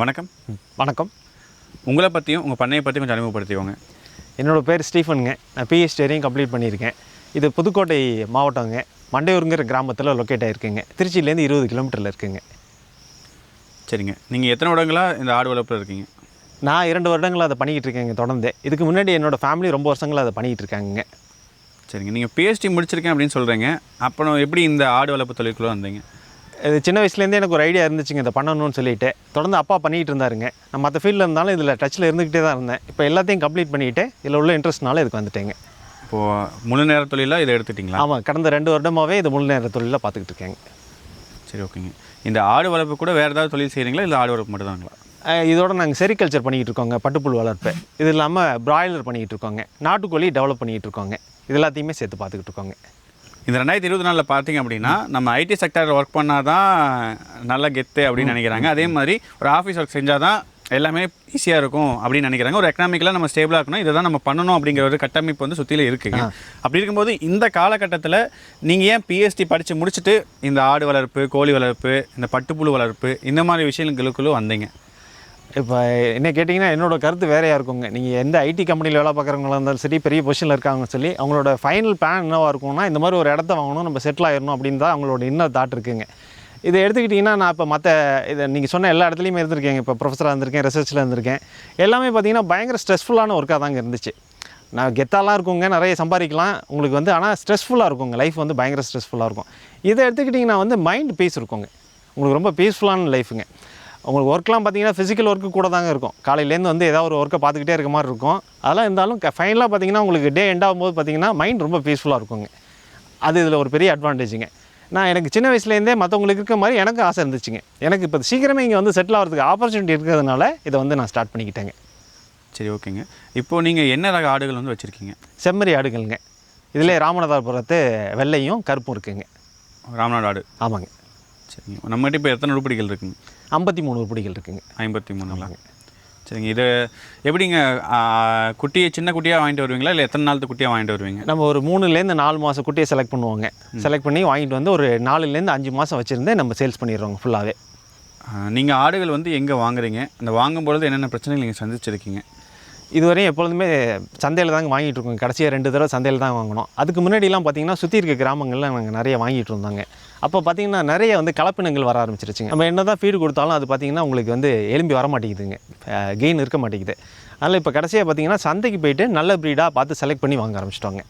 வணக்கம். வணக்கம். உங்களை பற்றியும் உங்கள் பண்ணையை பற்றி கொஞ்சம் அறிமுகப்படுத்திக்கோங்க. என்னோடய பேர் ஸ்டீஃபனுங்க. நான் பிஹெச்டி வரையும் கம்ப்ளீட் பண்ணியிருக்கேன். இது புதுக்கோட்டை மாவட்டங்க. மண்டையூருங்கிற கிராமத்தில் லொக்கேட் ஆகிருக்குங்க திருச்சியிலேருந்து இருபது கிலோமீட்டரில் இருக்குங்க. சரிங்க. நீங்கள் எத்தனை வருடங்களாக இந்த ஆடு வளர்ப்பில் இருக்கீங்க? நான் இரண்டு வருடங்கள் அதை பண்ணிக்கிட்டு இருக்கேங்க தொடர்ந்து. இதுக்கு முன்னாடி என்னோடய ஃபேமிலி ரொம்ப வருஷங்களாக அதை பண்ணிக்கிட்டு இருக்காங்க சரிங்க. நீங்கள் பிஹெச்டி முடிச்சிருக்கேன் அப்படின்னு சொல்கிறீங்க அப்புறம் எப்படி இந்த ஆடு வளர்ப்பு தொழிலுக்குள்ளே வந்தீங்க? இது சின்ன வயசுலேருந்தே எனக்கு ஒரு ஐடியா இருந்துச்சுங்க இதை பண்ணணும்னு சொல்லிட்டு. தொடர்ந்து அப்பா பண்ணிகிட்டு இருந்தாருங்க. நான் மற்ற ஃபீல்டில் இருந்தாலும் இதில் டச்சில் இருந்துக்கிட்டே தான் இருந்தேன். இப்போ எல்லாத்தையும் கம்ப்ளீட் பண்ணிவிட்டு இதில் உள்ள இன்ட்ரெஸ்ட்னால இதுக்கு வந்துட்டேங்க. இப்போது முழு நேர தொழிலாக இதை எடுத்துட்டிங்களா? ஆமாம் கடந்த ரெண்டு வருடமாகவே இது முழு நேர தொழிலில் பார்த்துக்கிட்டு இருக்கேங்க. சரி ஓகேங்க. இந்த ஆடு வளர்ப்பு கூட வேறு ஏதாவது தொழில் செய்கிறீங்களா இல்லை ஆடு வளர்ப்பு மட்டும்தாங்களா? இதோட நாங்கள் செரிகல்ச்சர் பண்ணிக்கிட்டு இருக்கோங்க பட்டுப்புழு வளர்ப்பு. இது இல்லாமல் பிராய்லர் பண்ணிக்கிட்டு இருக்கோங்க நாட்டுக்கோழி டெவலப் பண்ணிக்கிட்டு இருக்கோங்க. இது எல்லாத்தையுமே சேர்த்து பார்த்துக்கிட்டு இருக்கோங்க. இந்த ரெண்டாயிரத்தி இருபத்தி நாலில் பார்த்தீங்க அப்படின்னா நம்ம ஐடி செக்டரில் ஒர்க் பண்ணால் தான் நல்ல கெத்து அப்படின்னு நினைக்கிறாங்க. அதே மாதிரி ஒரு ஆஃபீஸ் ஒர்க் செஞ்சால் தான் எல்லாமே ஈஸியாக இருக்கும் அப்படின்னு நினைக்கிறாங்க. ஒரு எக்கனாமிக்கலாக நம்ம ஸ்டேபிளாக இருக்கணும். இதை தான் நம்ம பண்ணணும் அப்படிங்கிற ஒரு கட்டமைப்பு வந்து சுற்றில இருக்குங்க அப்படி இருக்கும்போது இந்த காலகட்டத்தில் நீங்கள் ஏன் பிஎஸ்டி படித்து முடிச்சுட்டு இந்த ஆடு வளர்ப்பு கோழி வளர்ப்பு இந்த பட்டுப்புழு வளர்ப்பு இந்த மாதிரி விஷயங்களுக்குள்ளே வந்தீங்க? இப்போ என்ன கேட்டிங்கன்னா என்னோட கருத்து வேறையாக இருக்குங்க நீங்கள் எந்த ஐடி கம்பெனியில் வேலை பார்க்குறவங்களா இருந்தாலும் சரி பெரிய பொசிஷனில் இருக்காங்கன்னு சொல்லி அவங்களோட ஃபைனல் பிளான் என்னவாக இருக்கும்னா இந்த மாதிரி ஒரு இடத்த வாங்கணும் நம்ம செட்டில் ஆயிடணும் அப்படின்னு தான் அவங்களோட இன்னும் தாட் இருக்குங்க. இதை எடுத்துக்கிட்டிங்கன்னா நான் இப்போ மற்ற இதை நீங்கள் சொன்ன எல்லா இடத்துலையுமே இருந்திருக்கேங்க. இப்போ ப்ரொஃபஸராக இருந்திருக்கேன் ரிசர்ச்சில் இருந்திருக்கேன். எல்லாமே பார்த்தீங்கன்னா பயங்கர ஸ்ட்ரெஸ்ஃபுல்லான ஒர்க்காக தாங்க இருந்துச்சு. நான் கெத்தாலாம் இருக்குங்க நிறைய சம்பாதிக்கலாம். உங்களுக்கு வந்து ஆனால் ஸ்ட்ரெஸ்ஃபுல்லாக இருக்குங்க. லைஃப் வந்து பயங்கர ஸ்ட்ரெஸ்ஃபுல்லாக இருக்கும். இதை எடுத்துக்கிட்டிங்கன்னா வந்து மைண்ட் பீஸ் இருக்குங்க. உங்களுக்கு ரொம்ப பீஸ்ஃபுல்லான லைஃபுங்க உங்களுக்கு ஒர்க்லாம் பார்த்தீங்கன்னா ஃபிசிக்கல் ஒர்க்கு கூட தாங்க இருக்கும். காலையிலேருந்து வந்து ஏதாவது ஒரு ஒர்க்கை பார்த்துக்கிட்டே இருக்க மாதிரி இருக்கும். அதெல்லாம் இருந்தாலும் ஃபைனலாக பார்த்தீங்கன்னா உங்களுக்கு டே எண்ட் ஆகும்போது பார்த்தீங்கன்னா மைண்ட் ரொம்ப பீஸ்ஃபுல்லாக இருக்குங்க. அது இதில் ஒரு பெரிய அட்வான்டேஜுங்க நான் எனக்கு சின்ன வயசுலேருந்தே மற்றவங்களுக்கு இருக்க மாதிரி எனக்கு ஆசை இருந்துச்சுங்க. எனக்கு இப்போ சீக்கிரமே இங்கே வந்து செட்டில் ஆகிறதுக்கு ஆப்பர்ச்சுனிட்டி இருக்கிறதுனால இதை வந்து நான் ஸ்டார்ட் பண்ணிக்கிட்டேங்க. சரி ஓகேங்க. இப்போது நீங்கள் என்ன ரக ஆடுகள் வந்து வச்சுருக்கீங்க? செம்மறி ஆடுகள்ங்க. இதில் ராமநாதபுரத்து வெள்ளையும் கருப்பும் இருக்குங்க. ராமநாடு ஆடு. ஆமாங்க. சரிங்க. நம்மகிட்ட இப்போ எத்தனை உருப்படிகள் இருக்குங்க? ஐம்பத்தி மூணு உருப்படிகள் இருக்குங்க. ஐம்பத்தி மூணுங்களா? சரிங்க. இது எப்படிங்க குட்டியை சின்ன குட்டியாக வாங்கிட்டு வருவீங்களா? இல்லை எத்தனை நாளுக்கு குட்டியாக வாங்கிட்டு வருவீங்க? நம்ம ஒரு மூணுலேருந்து நாலு மாதம் குட்டியை செலக்ட் பண்ணுவாங்க. செலக்ட் பண்ணி வாங்கிட்டு வந்து ஒரு நாலுலேருந்து அஞ்சு மாதம் வச்சுருந்து நம்ம சேல்ஸ் பண்ணிடுறோங்க ஃபுல்லாகவே நீங்கள் ஆடுகள் வந்து எங்கே வாங்குறீங்க? அந்த வாங்கும்பொழுது என்னென்ன பிரச்சனைகள் நீங்கள் சந்திச்சிருக்கீங்க? இதுவரையும் எப்பொழுதுமே சந்தையில் தாங்க வாங்கிட்டு இருக்கோம். கடைசியாக ரெண்டு தடவை சந்தையில் தான் வாங்கினோம். அதுக்கு முன்னாடிலாம் பார்த்தீங்கன்னா சுற்றி இருக்க கிராமங்களில் நாங்கள் நிறைய வாங்கிட்டு இருந்தாங்க. அப்போ பார்த்தீங்கன்னா நிறைய வந்து கலப்பினங்கள் வர ஆரம்பிச்சிருச்சுங்க. நம்ம என்ன தான் ஃபீடு கொடுத்தாலும் அது பார்த்தீங்கன்னா உங்களுக்கு வந்து எலும்பி வர மாட்டேங்குதுங்க. கெயின் இருக்க மாட்டேங்குது. அதனால் இப்போ கடைசியாக பார்த்தீங்கன்னா சந்தைக்கு போயிட்டு நல்ல ப்ரீடாக பார்த்து செலக்ட் பண்ணி வாங்க ஆரம்பிச்சிட்டோங்க.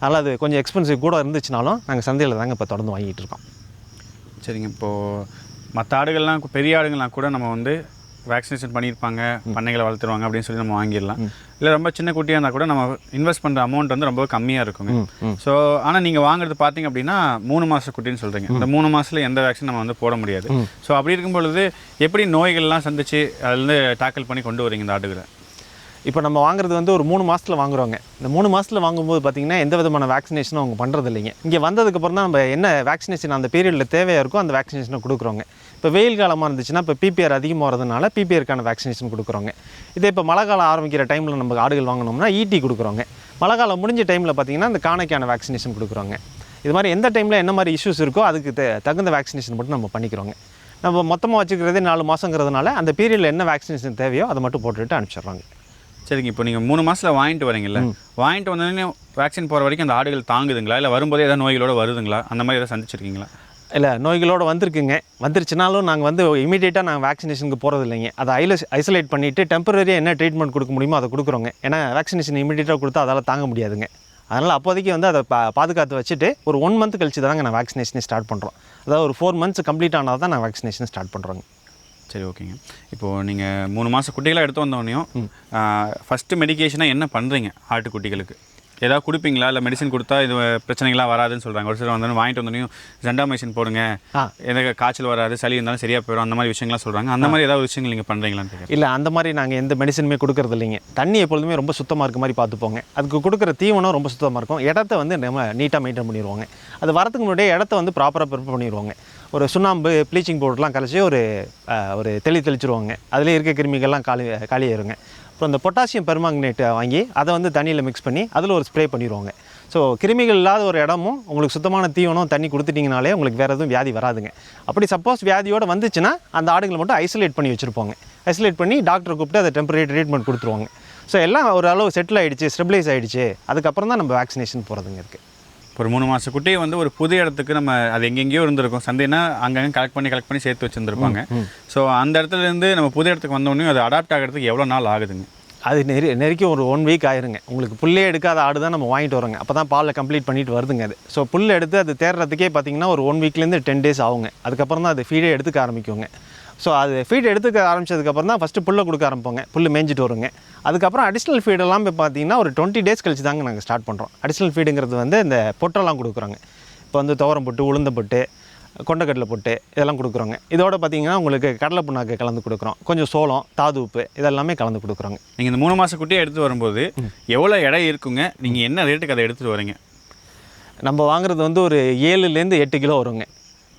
அதனால் அது கொஞ்சம் எக்ஸ்பென்சிவ் கூட இருந்துச்சுனாலும் நாங்கள் சந்தையில் தாங்க இப்போ தொடர்ந்து வாங்கிட்டு இருக்கோம். சரிங்க. இப்போது மற்ற ஆடுகள்லாம் பெரிய ஆடுகள்லாம் கூட நம்ம வந்து வேக்சினேஷன் பண்ணியிருப்பாங்க பண்ணைகளை வளர்த்துருவாங்க அப்படின்னு சொல்லி நம்ம வாங்கிடலாம். இல்லை ரொம்ப சின்ன குட்டியாக இருந்தால் கூட நம்ம இன்வெஸ்ட் பண்ணுற அமௌண்ட் வந்து ரொம்ப கம்மியாக இருக்குங்க. ஸோ ஆனால் நீங்கள் வாங்குறது பார்த்தீங்க அப்படின்னா மூணு மாத குட்டின்னு சொல்கிறீங்க இந்த மூணு மாதத்தில் எந்த வேக்சின் நம்ம வந்து போட முடியாது. ஸோ அப்படி இருக்கும் பொழுது எப்படி நோய்கள்லாம் சந்திச்சு அதுலேருந்து டேக்கிள் பண்ணி கொண்டு வரீங்க இந்த ஆடுகளை இப்போ நம்ம வாங்குறது வந்து ஒரு மூணு மாதத்தில் வாங்குறோங்க இந்த மூணு மாதத்தில் வாங்கும்போது பார்த்திங்கன்னா எந்த விதமான வேக்சினேஷனும் அவங்க பண்ணுறது இல்லைங்க இங்கே வந்ததுக்கப்புறம் தான் நம்ம என்ன வேக்சினேஷன் அந்த பீரியடில் தேவையாக இருக்கோ அந்த வேக்சினேஷனை கொடுக்குறோங்க இப்போ வெயில் காலமாக இருந்துச்சுன்னா இப்போ பிபிஆர் அதிகமாக வரதுனால பிபிஆருக்கான வேக்சினேஷன் கொடுக்குறோங்க இதே இப்போ மழை காலம் ஆரம்பிக்கிற டைமில் நம்ம ஆடுகள் வாங்கினோம்னா ஈட்டி கொடுக்குறோங்க மழை காலம் முடிஞ்ச டைமில் பார்த்தீங்கன்னா இந்த காணைக்கான வேக்சினேஷன் கொடுக்குறோங்க இது மாதிரி எந்த டைமில் என்ன மாதிரி இஷ்யூஸ் இருக்கோ அதுக்கு தகுந்த வேக்சினேஷன் மட்டும் நம்ம பண்ணிக்கிறோங்க. நம்ம மொத்தமாக வச்சுக்கிறதே நாலு மாதங்கிறதுனால அந்த பீரியடில் என்ன வேக்சினேஷன் தேவையோ அதை மட்டும் போட்டுட்டு அனுப்பிச்சிடுறாங்க. சரிங்க. இப்போ நீங்கள் மூணு மாதத்தில் வாங்கிட்டு வரீங்கல்ல வாங்கிட்டு வந்தோடனே வேக்சின் போகிற வரைக்கும் அந்த ஆடுகள் தாங்குதுங்களா? இல்லை வரும்போதே ஏதாவது நோய்களோட வருதுங்களா? அந்த மாதிரி ஏதாவது சந்திச்சிருக்கீங்களா? இல்லை நோய்களோடு வந்திருக்குங்க. வந்துருச்சுனாலும் நாங்கள் வந்து இமீடியட்டாக நாங்கள் வேக்சினேஷனுக்கு போகிறது இல்லைங்க. அதை ஐலஸ் ஐசோலேட் பண்ணிவிட்டு டெம்பரரியாக என்ன ட்ரீட்மெண்ட் கொடுக்க முடியுமோ அதை கொடுக்குறோங்க. ஏன்னா வேக்சினேஷன் இமீடியட்டாக கொடுத்தா அதால் தாங்க முடியாதுங்க. அதனால் அப்போதைக்கு வந்து அதை பா பாதுகாத்து வச்சுட்டு ஒரு ஒன் மந்த் கழிச்சு தாங்க நான் வேக்சினேஷனே ஸ்டார்ட் பண்ணுறோம் அதாவது ஒரு ஃபோர் மந்த்ஸ் கம்ப்ளீட் ஆனால் தான் நான் வேக்சினேஷன் ஸ்டார்ட் பண்ணுறோங்க சரி ஓகேங்க. இப்போது நீங்கள் மூணு மாதம் குட்டிகளாக எடுத்து வந்தோடனையும் ஃபஸ்ட்டு மெடிகேஷனாக என்ன பண்ணுறீங்க ஆட்டுக்குட்டிகளுக்கு. ஏதாவது கொடுப்பீங்களா? இல்லை மெடிசன் கொடுத்தா இது பிரச்சனைகள்லாம் வராதுன்னு சொல்கிறாங்க ஒரு சிலர் வந்தோடனே வாங்கிட்டு வந்தோடனையும் ஜெண்டாமைசின் போடுங்க. ஆ. எனக்கு காய்ச்சல் வராது சளி இருந்தாலும் சரியாக போயிடும் அந்த மாதிரி விஷயங்கள்லாம் சொல்கிறாங்க அந்த மாதிரி ஏதாவது விஷயங்கள் நீங்கள் பண்ணுறீங்களான்னு இல்லை அந்த மாதிரி நாங்கள் எந்த மெடிசனுமே கொடுக்கறது இல்லைங்க. தண்ணி எப்பொழுதுமே ரொம்ப சுத்தமாக இருக்க மாதிரி பார்த்துப்போங்க. அதுக்கு கொடுக்குற தீவனம் ரொம்ப சுத்தமாக இருக்கும். இடத்த வந்து நம்ம நீட்டாக மெயின்டைன் பண்ணிடுவாங்க அது வரதுக்கு முன்னாடியே இடத்த வந்து ப்ராப்பராக ப்ரிப்பேர் பண்ணிடுவாங்க ஒரு சுண்ணாம்பு ப்ளீச்சிங் பவுடர்லாம் கரைச்சி ஒரு ஒரு தெளி தெளிச்சிருவாங்க. அதிலே இருக்க கிருமிகள்லாம் காலி காலியாயிருங்க. அப்புறம் இந்த பொட்டாசியம் பெர்மாங்கனேட்டை வாங்கி அதை வந்து தண்ணியில் மிக்ஸ் பண்ணி அதில் ஒரு ஸ்ப்ரே பண்ணிடுவாங்க ஸோ கிருமிகள் இல்லாத ஒரு இடமும் உங்களுக்கு சுத்தமான தீவனம் தண்ணி கொடுத்துட்டிங்கனாலே உங்களுக்கு வேறு எதுவும் வியாதி வராதுங்க. அப்படி சப்போஸ் வியாதியோடு வந்துச்சுன்னா அந்த ஆடுகளை மட்டும் ஐசோலேட் பண்ணி வச்சுருப்போங்க. ஐசோலேட் பண்ணி டாக்டரை கூப்பிட்டு அதை டெம்பரரி ட்ரீட்மெண்ட் கொடுத்துருவாங்க. ஸோ எல்லாம் ஒரு அளவு செட்டில் ஆகிடுச்சு ஸ்டெபிளைஸ் ஆகிடுச்சு அதுக்கப்புறம் தான் நம்ம வேக்சினேஷன் போகிறதுங்க இருக்குது ஒரு மூணு மாத குட்டியை வந்து ஒரு புது இடத்துக்கு நம்ம அது எங்கெங்கேயோ இருந்திருக்கும். சந்தைனா அங்கங்கே கலெக்ட் பண்ணி கலெக்ட் பண்ணி சேர்த்து வச்சுருந்துருப்பாங்க. ஸோ அந்த இடத்துல இருந்து நம்ம புது இடத்துக்கு வந்தோடனே அது அடாப்ட் ஆகிறதுக்கு எவ்வளோ நாள் ஆகுதுங்க? அது நெறி நெருக்கி ஒரு ஒன் வீக் ஆயிருங்க. உங்களுக்கு புல்லே எடுக்காத ஆடு தான் நம்ம வாங்கிட்டு வரோங்க. அப்போ தான் பாலில் கம்ப்ளீட் பண்ணிட்டு வருதுங்க அது. ஸோ புல் எடுத்து அது தேடுறதுக்கே பார்த்தீங்கன்னா ஒரு ஒன் வீக்லேருந்து டென் டேஸ் ஆகுங்க. அதுக்கப்புறம் தான் அது ஃபீடே எடுத்துக்க ஆரம்பிக்குங்க. ஸோ அது ஃபீட் எடுத்துக்க ஆரம்பிச்சதுக்கப்புறம் தான் ஃபஸ்ட்டு புல்லை கொடுக்க ஆரம்பிப்போங்க. புல் மேய்ஞ்சிட்டு வருங்க. அதுக்கப்புறம் அடிஷ்னல் ஃபீடெல்லாம் இப்போ பார்த்தீங்கன்னா ஒரு டுவெண்ட்டி டேஸ் கழிச்சு தாங்க நாங்கள் ஸ்டார்ட் பண்ணுறோம் அடிஷ்னல் ஃபீடுங்கிறது வந்து இந்த பொட்டெல்லாம் கொடுக்குறோங்க. இப்போ வந்து துவரம் பொட்டு உளுந்த பொட்டு கொண்டக்கடலை பொட்டு இதெல்லாம் கொடுக்குறோங்க. இதோட பார்த்தீங்கன்னா உங்களுக்கு கடலை புண்ணாக்கு கலந்து கொடுக்குறோம். கொஞ்சம் சோளம் தாது உப்பு இதெல்லாமே கலந்து கொடுக்குறோங்க. நீங்கள் இந்த மூணு மாத குட்டியை எடுத்து வரும்போது எவ்வளோ எடை இருக்குங்க? நீங்கள் என்ன ரேட்டுக்கு அதை எடுத்துகிட்டு வரீங்க? நம்ம வாங்குறது வந்து ஒரு ஏழுலேருந்து எட்டு கிலோ வருங்க.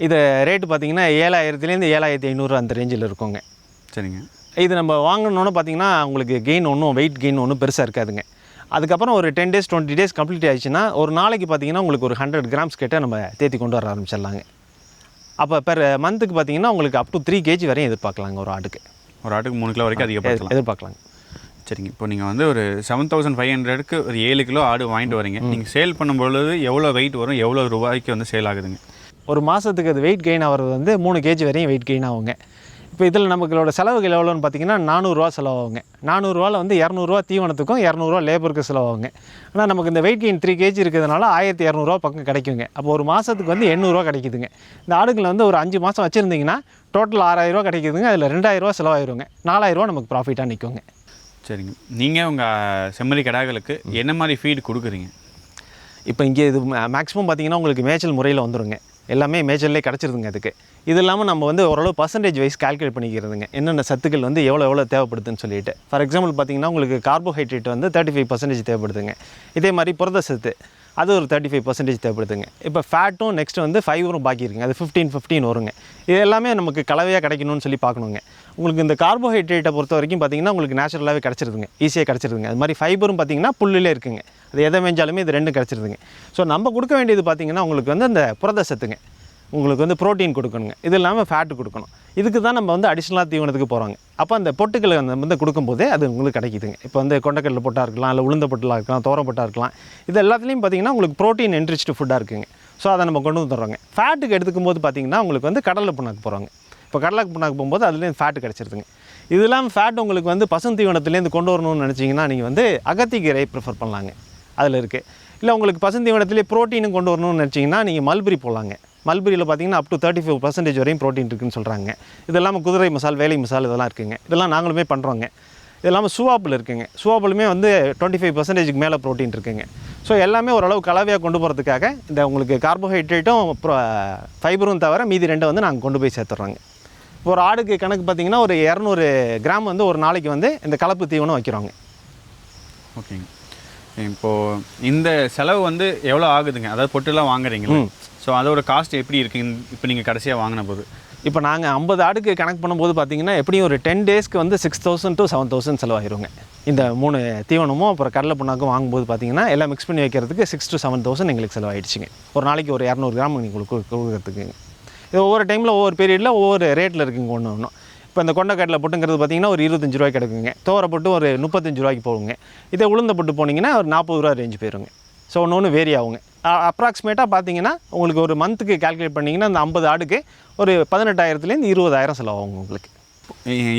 இது ரேட்டு பார்த்தீங்கன்னா ஏழாயிரத்துலேருந்து ஏழாயிரத்தி ஐநூறு அந்த ரேஞ்சில் இருக்குங்க. சரிங்க. இது நம்ம வாங்கணுன்னு பார்த்தீங்கன்னா உங்களுக்கு கெயின் ஒன்றும் வெயிட் கெயின் ஒன்றும் பெருசாக இருக்காதுங்க. அதுக்கப்புறம் ஒரு ten days twenty days complete ஆயிடுச்சுன்னா ஒரு நாளைக்கு பார்த்தீங்கன்னா உங்களுக்கு ஒரு ஹண்ட்ரட் கிராம்ஸ் கிட்ட நம்ம தேத்தி கொண்டு வர ஆரம்பிச்சிடலாங்க. அப்போ பெர் மந்த்துக்கு பார்த்தீங்கன்னா உங்களுக்கு அப் டு த்ரீ கேஜி வரையும் எதிர்பார்க்கலாங்க ஒரு ஆட்டுக்கு. ஒரு ஆட்டுக்கு மூணு கிலோ வரைக்கும் அதிகப்படுத்தலாம். எதிர்பார்க்கலாங்க. சரிங்க. இப்போ நீங்கள் வந்து ஒரு செவன் தௌசண்ட் ஃபைவ் ஹண்ட்ரடுக்கு ஒரு ஏழு கிலோ ஆடு வாங்கிட்டு வரீங்க. நீங்கள் சேல் பண்ணும்பொழுது எவ்வளோ வெயிட் வரும் எவ்வளோ ரூபாய்க்கு வந்து சேல் ஆகுதுங்க? ஒரு மாதத்துக்கு அது வெயிட் கெயின் ஆகிறது வந்து மூணு கேஜி வரையும் வெயிட் கெயின் ஆகுங்க. இப்போ இதில் நமக்களோட செலவுகள் எவ்வளோன்னு பார்த்தீங்கன்னா நானூறுரூவா செலவாகுங்க. நானூறுரூவாவில் வந்து இரநூறுவா தீவனத்துக்கும் இரநூறுவா லேபருக்கு செலவாகுங்க. ஆனால் நமக்கு இந்த வெயிட் கெயின் த்ரீ கேஜி இருக்கிறதுனால ஆயிரத்தி இரநூறுவா பக்கம் கிடைக்குங்க. அப்போ ஒரு மாதத்துக்கு வந்து எண்ணூறுரூவா கிடைக்குதுங்க. இந்த ஆடுகளை வந்து ஒரு அஞ்சு மாதம் வச்சுருந்தீங்கன்னா டோட்டல் ஆறாயிரரூவா கிடைக்குதுங்க. அதில் ரெண்டாயிரரூவா செலவாயிருங்க. நாலாயிரரூவா நமக்கு ப்ராஃபிட்டாக நிற்குங்க சரிங்க. நீங்கள் உங்கள் செம்மறி கடாக்களுக்கு என்ன மாதிரி ஃபீட் கொடுக்குறீங்க? இப்போ இங்கே இது மேக்ஸிமம் பார்த்தீங்கன்னா உங்களுக்கு மேய்ச்சல் முறையில் வந்துருங்க. எல்லாமே மேஜர்லேயே கிடச்சிருதுங்க அதுக்கு. இது இல்லாமல் நம்ம வந்து ஓரளவு பர்சன்டேஜ் வைஸ் கால்குலேட் பண்ணிக்கிறதுங்க. என்னென்ன சத்துக்கள் வந்து எவ்வளோ எவ்வளோ தேவைப்படுதுன்னு சொல்லிட்டு. ஃபார் எக்ஸாம்பிள் பார்த்தீங்கன்னா உங்களுக்கு கார்போஹைட்ரேட் வந்து தேர்ட்டி ஃபைவ் பர்சன்டேஜ் தேவைப்படுதுங்க. இதே மாதிரி புரத சத்து அது ஒரு தேர்ட்டி ஃபைவ் பர்சன்டேஜ் தேவைப்படுதுங்க. இப்போ ஃபேட்டும் நெக்ஸ்ட் வந்து ஃபைவரும் பாக்கி இருக்குங்க. அது ஃபிஃப்டீன் ஃபிஃப்டீன் வருங்க. இது எல்லாமே நமக்கு கலவையாக கிடைக்கணும்னு சொல்லி பார்க்கணுங்க. உங்களுக்கு இந்த கார்போஹைட்ரேட்டை பொறுத்த வரைக்கும் பார்த்தீங்கன்னா உங்களுக்கு நேச்சுரலாகவே கிடச்சிருதுங்க. ஈஸியாக கிடச்சிருதுங்க. அது மாதிரி ஃபைபரும் பார்த்தீங்கன்னா புல்லிலே இருக்குங்க. அது எதை மேய்ஞ்சாலுமே இது ரெண்டும் கிடச்சிருதுங்க. ஸோ நம்ம கொடுக்க வேண்டியது பார்த்திங்கன்னா உங்களுக்கு வந்து அந்த புரத சத்துங்க. உங்களுக்கு வந்து புரோட்டீன் கொடுக்கணுங்க. இது இல்லாமல் ஃபேட்டு கொடுக்கணும். இதுக்கு தான் நம்ம வந்து அடிஷ்னலாக தீவனத்துக்கு போகிறாங்க அப்போ அந்த பொட்டுக்களை அந்த வந்து கொடுக்கும்போதே அது உங்களுக்கு கிடைக்குதுங்க. இப்போ வந்து கொண்டக்கடலை பொட்டாக இருக்கலாம் இல்லை உளுந்த பொட்டலாக இருக்கலாம் தோரம் பொட்டாக இருக்கலாம். இது எல்லாத்துலேயும் பார்த்தீங்கன்னா உங்களுக்கு ப்ரோட்டீன் என்ரிச்டு ஃபுட்டாக இருக்குங்க. ஸோ அதை நம்ம கொண்டு வந்துடுறோங்க ஃபேட்டுக்கு எடுத்துக்கும் போது பார்த்தீங்கன்னா உங்களுக்கு வந்து கடலை புண்ணாக்கு போகிறாங்க இப்போ கடலை புண்ணாக்கு போகும்போது அதுலேருந்து ஃபேட்டு கிடச்சிருதுங்க. இது இல்லாமல் ஃபேட் உங்களுக்கு வந்து பசுந்தீவனத்துலேருந்து கொண்டு வரணும்னு நினச்சிங்கன்னா நீங்கள் வந்து அகத்திக்கீரை ப்ரிஃபர் பண்ணலாங்க. அதில் இருக்குது இல்லை உங்களுக்கு பசுந்தீவனத்திலே ப்ரோட்டீனும் கொண்டு வரணும்னு நினச்சிங்கன்னா நீங்கள் மல்பரி போகலாங்க மல்பரியில் பார்த்தீங்கன்னா up to thirty five percentage வரையும் ப்ரோட்டீன் இருக்குன்னு சொல்கிறாங்க இது இல்லாமல் குதிரை மசால் வேலை மசால் இதெல்லாம் இருக்குங்க. இதெல்லாம் நாங்களுமே பண்ணுறோங்க இது இல்லாமல் சுவாப்பில் இருக்குங்க. சுவாப்பிலுமே வந்து டுவெண்ட்டி ஃபைவ் பர்சன்டேஜுக்கு மேலே ப்ரோட்டீன் இருக்குங்க. ஸோ எல்லாமே ஓரளவு கலவையாக கொண்டு போகிறதுக்காக இந்த உங்களுக்கு கார்போஹைட்ரேட்டும் ஃபைபரும் தவிர மீதி ரெண்டை வந்து நாங்கள் கொண்டு போய் சேர்த்துட்றோங்க இப்போ ஒரு ஆடுக்கு கணக்கு பார்த்தீங்கன்னா ஒரு இரநூறு கிராம் வந்து ஒரு நாளைக்கு வந்து இந்த கலப்பு தீவனம் வைக்கிறோங்க. ஓகேங்க. இப்போது இந்த செலவு வந்து எவ்வளோ ஆகுதுங்க? அதாவது பொட்டுலாம் வாங்குறீங்களா. ஸோ அதோட காஸ்ட் எப்படி இருக்குங்க இப்போ நீங்கள் கடைசியாக வாங்கின போது. இப்போ நாங்கள் ஐம்பது ஆடுக்கு கணக்கு பண்ணும்போது பார்த்தீங்கன்னா எப்படியும் ஒரு டென் டேஸ்க்கு வந்து six thousand to seven thousand செலவாயிருங்க. இந்த மூணு தீவனமும் அப்புறம் கடலை புண்ணாக்கும் வாங்கும்போது பார்த்தீங்கன்னா எல்லாம் மிக்ஸ் பண்ணி வைக்கிறதுக்கு சிக்ஸ் டு செவன் தௌசண்ட் எங்களுக்கு செலவாயிடுச்சுங்க. ஒரு நாளைக்கு ஒரு இரநூறு கிராம் உங்களுக்கு கொடுக்குறதுக்கு இது ஒவ்வொரு டைமில் ஒவ்வொரு பீரியடில் ஒவ்வொரு ரேட்டில் இருக்குங்க ஒன்று ஒன்றும் இப்போ இந்த கொண்டக்கடலை பொட்டுங்கிறது பார்த்தீங்கன்னா ஒரு இருபத்தஞ்சு ரூபாய்க்கு கிடைக்குங்க தோரை பொட்டு ஒரு முப்பத்தஞ்சு ரூபாய்க்கு போகுங்க. இதே உளுந்த பொட்டு போனீங்கன்னா ஒரு நாற்பது ரூபா ரேஞ்ச் போயிருங்க. ஸோ ஒன்று ஒன்று வேரி ஆகுங்க. அப்ராக்சிமேட்டாக பார்த்தீங்கன்னா உங்களுக்கு ஒரு மந்த்துக்கு கால்குலேட் பண்ணிங்கன்னா அந்த ஐம்பது ஆடுக்கு ஒரு பதினெட்டாயிரத்துலேருந்து இருபதாயிரம் செலவாகும் உங்களுக்கு.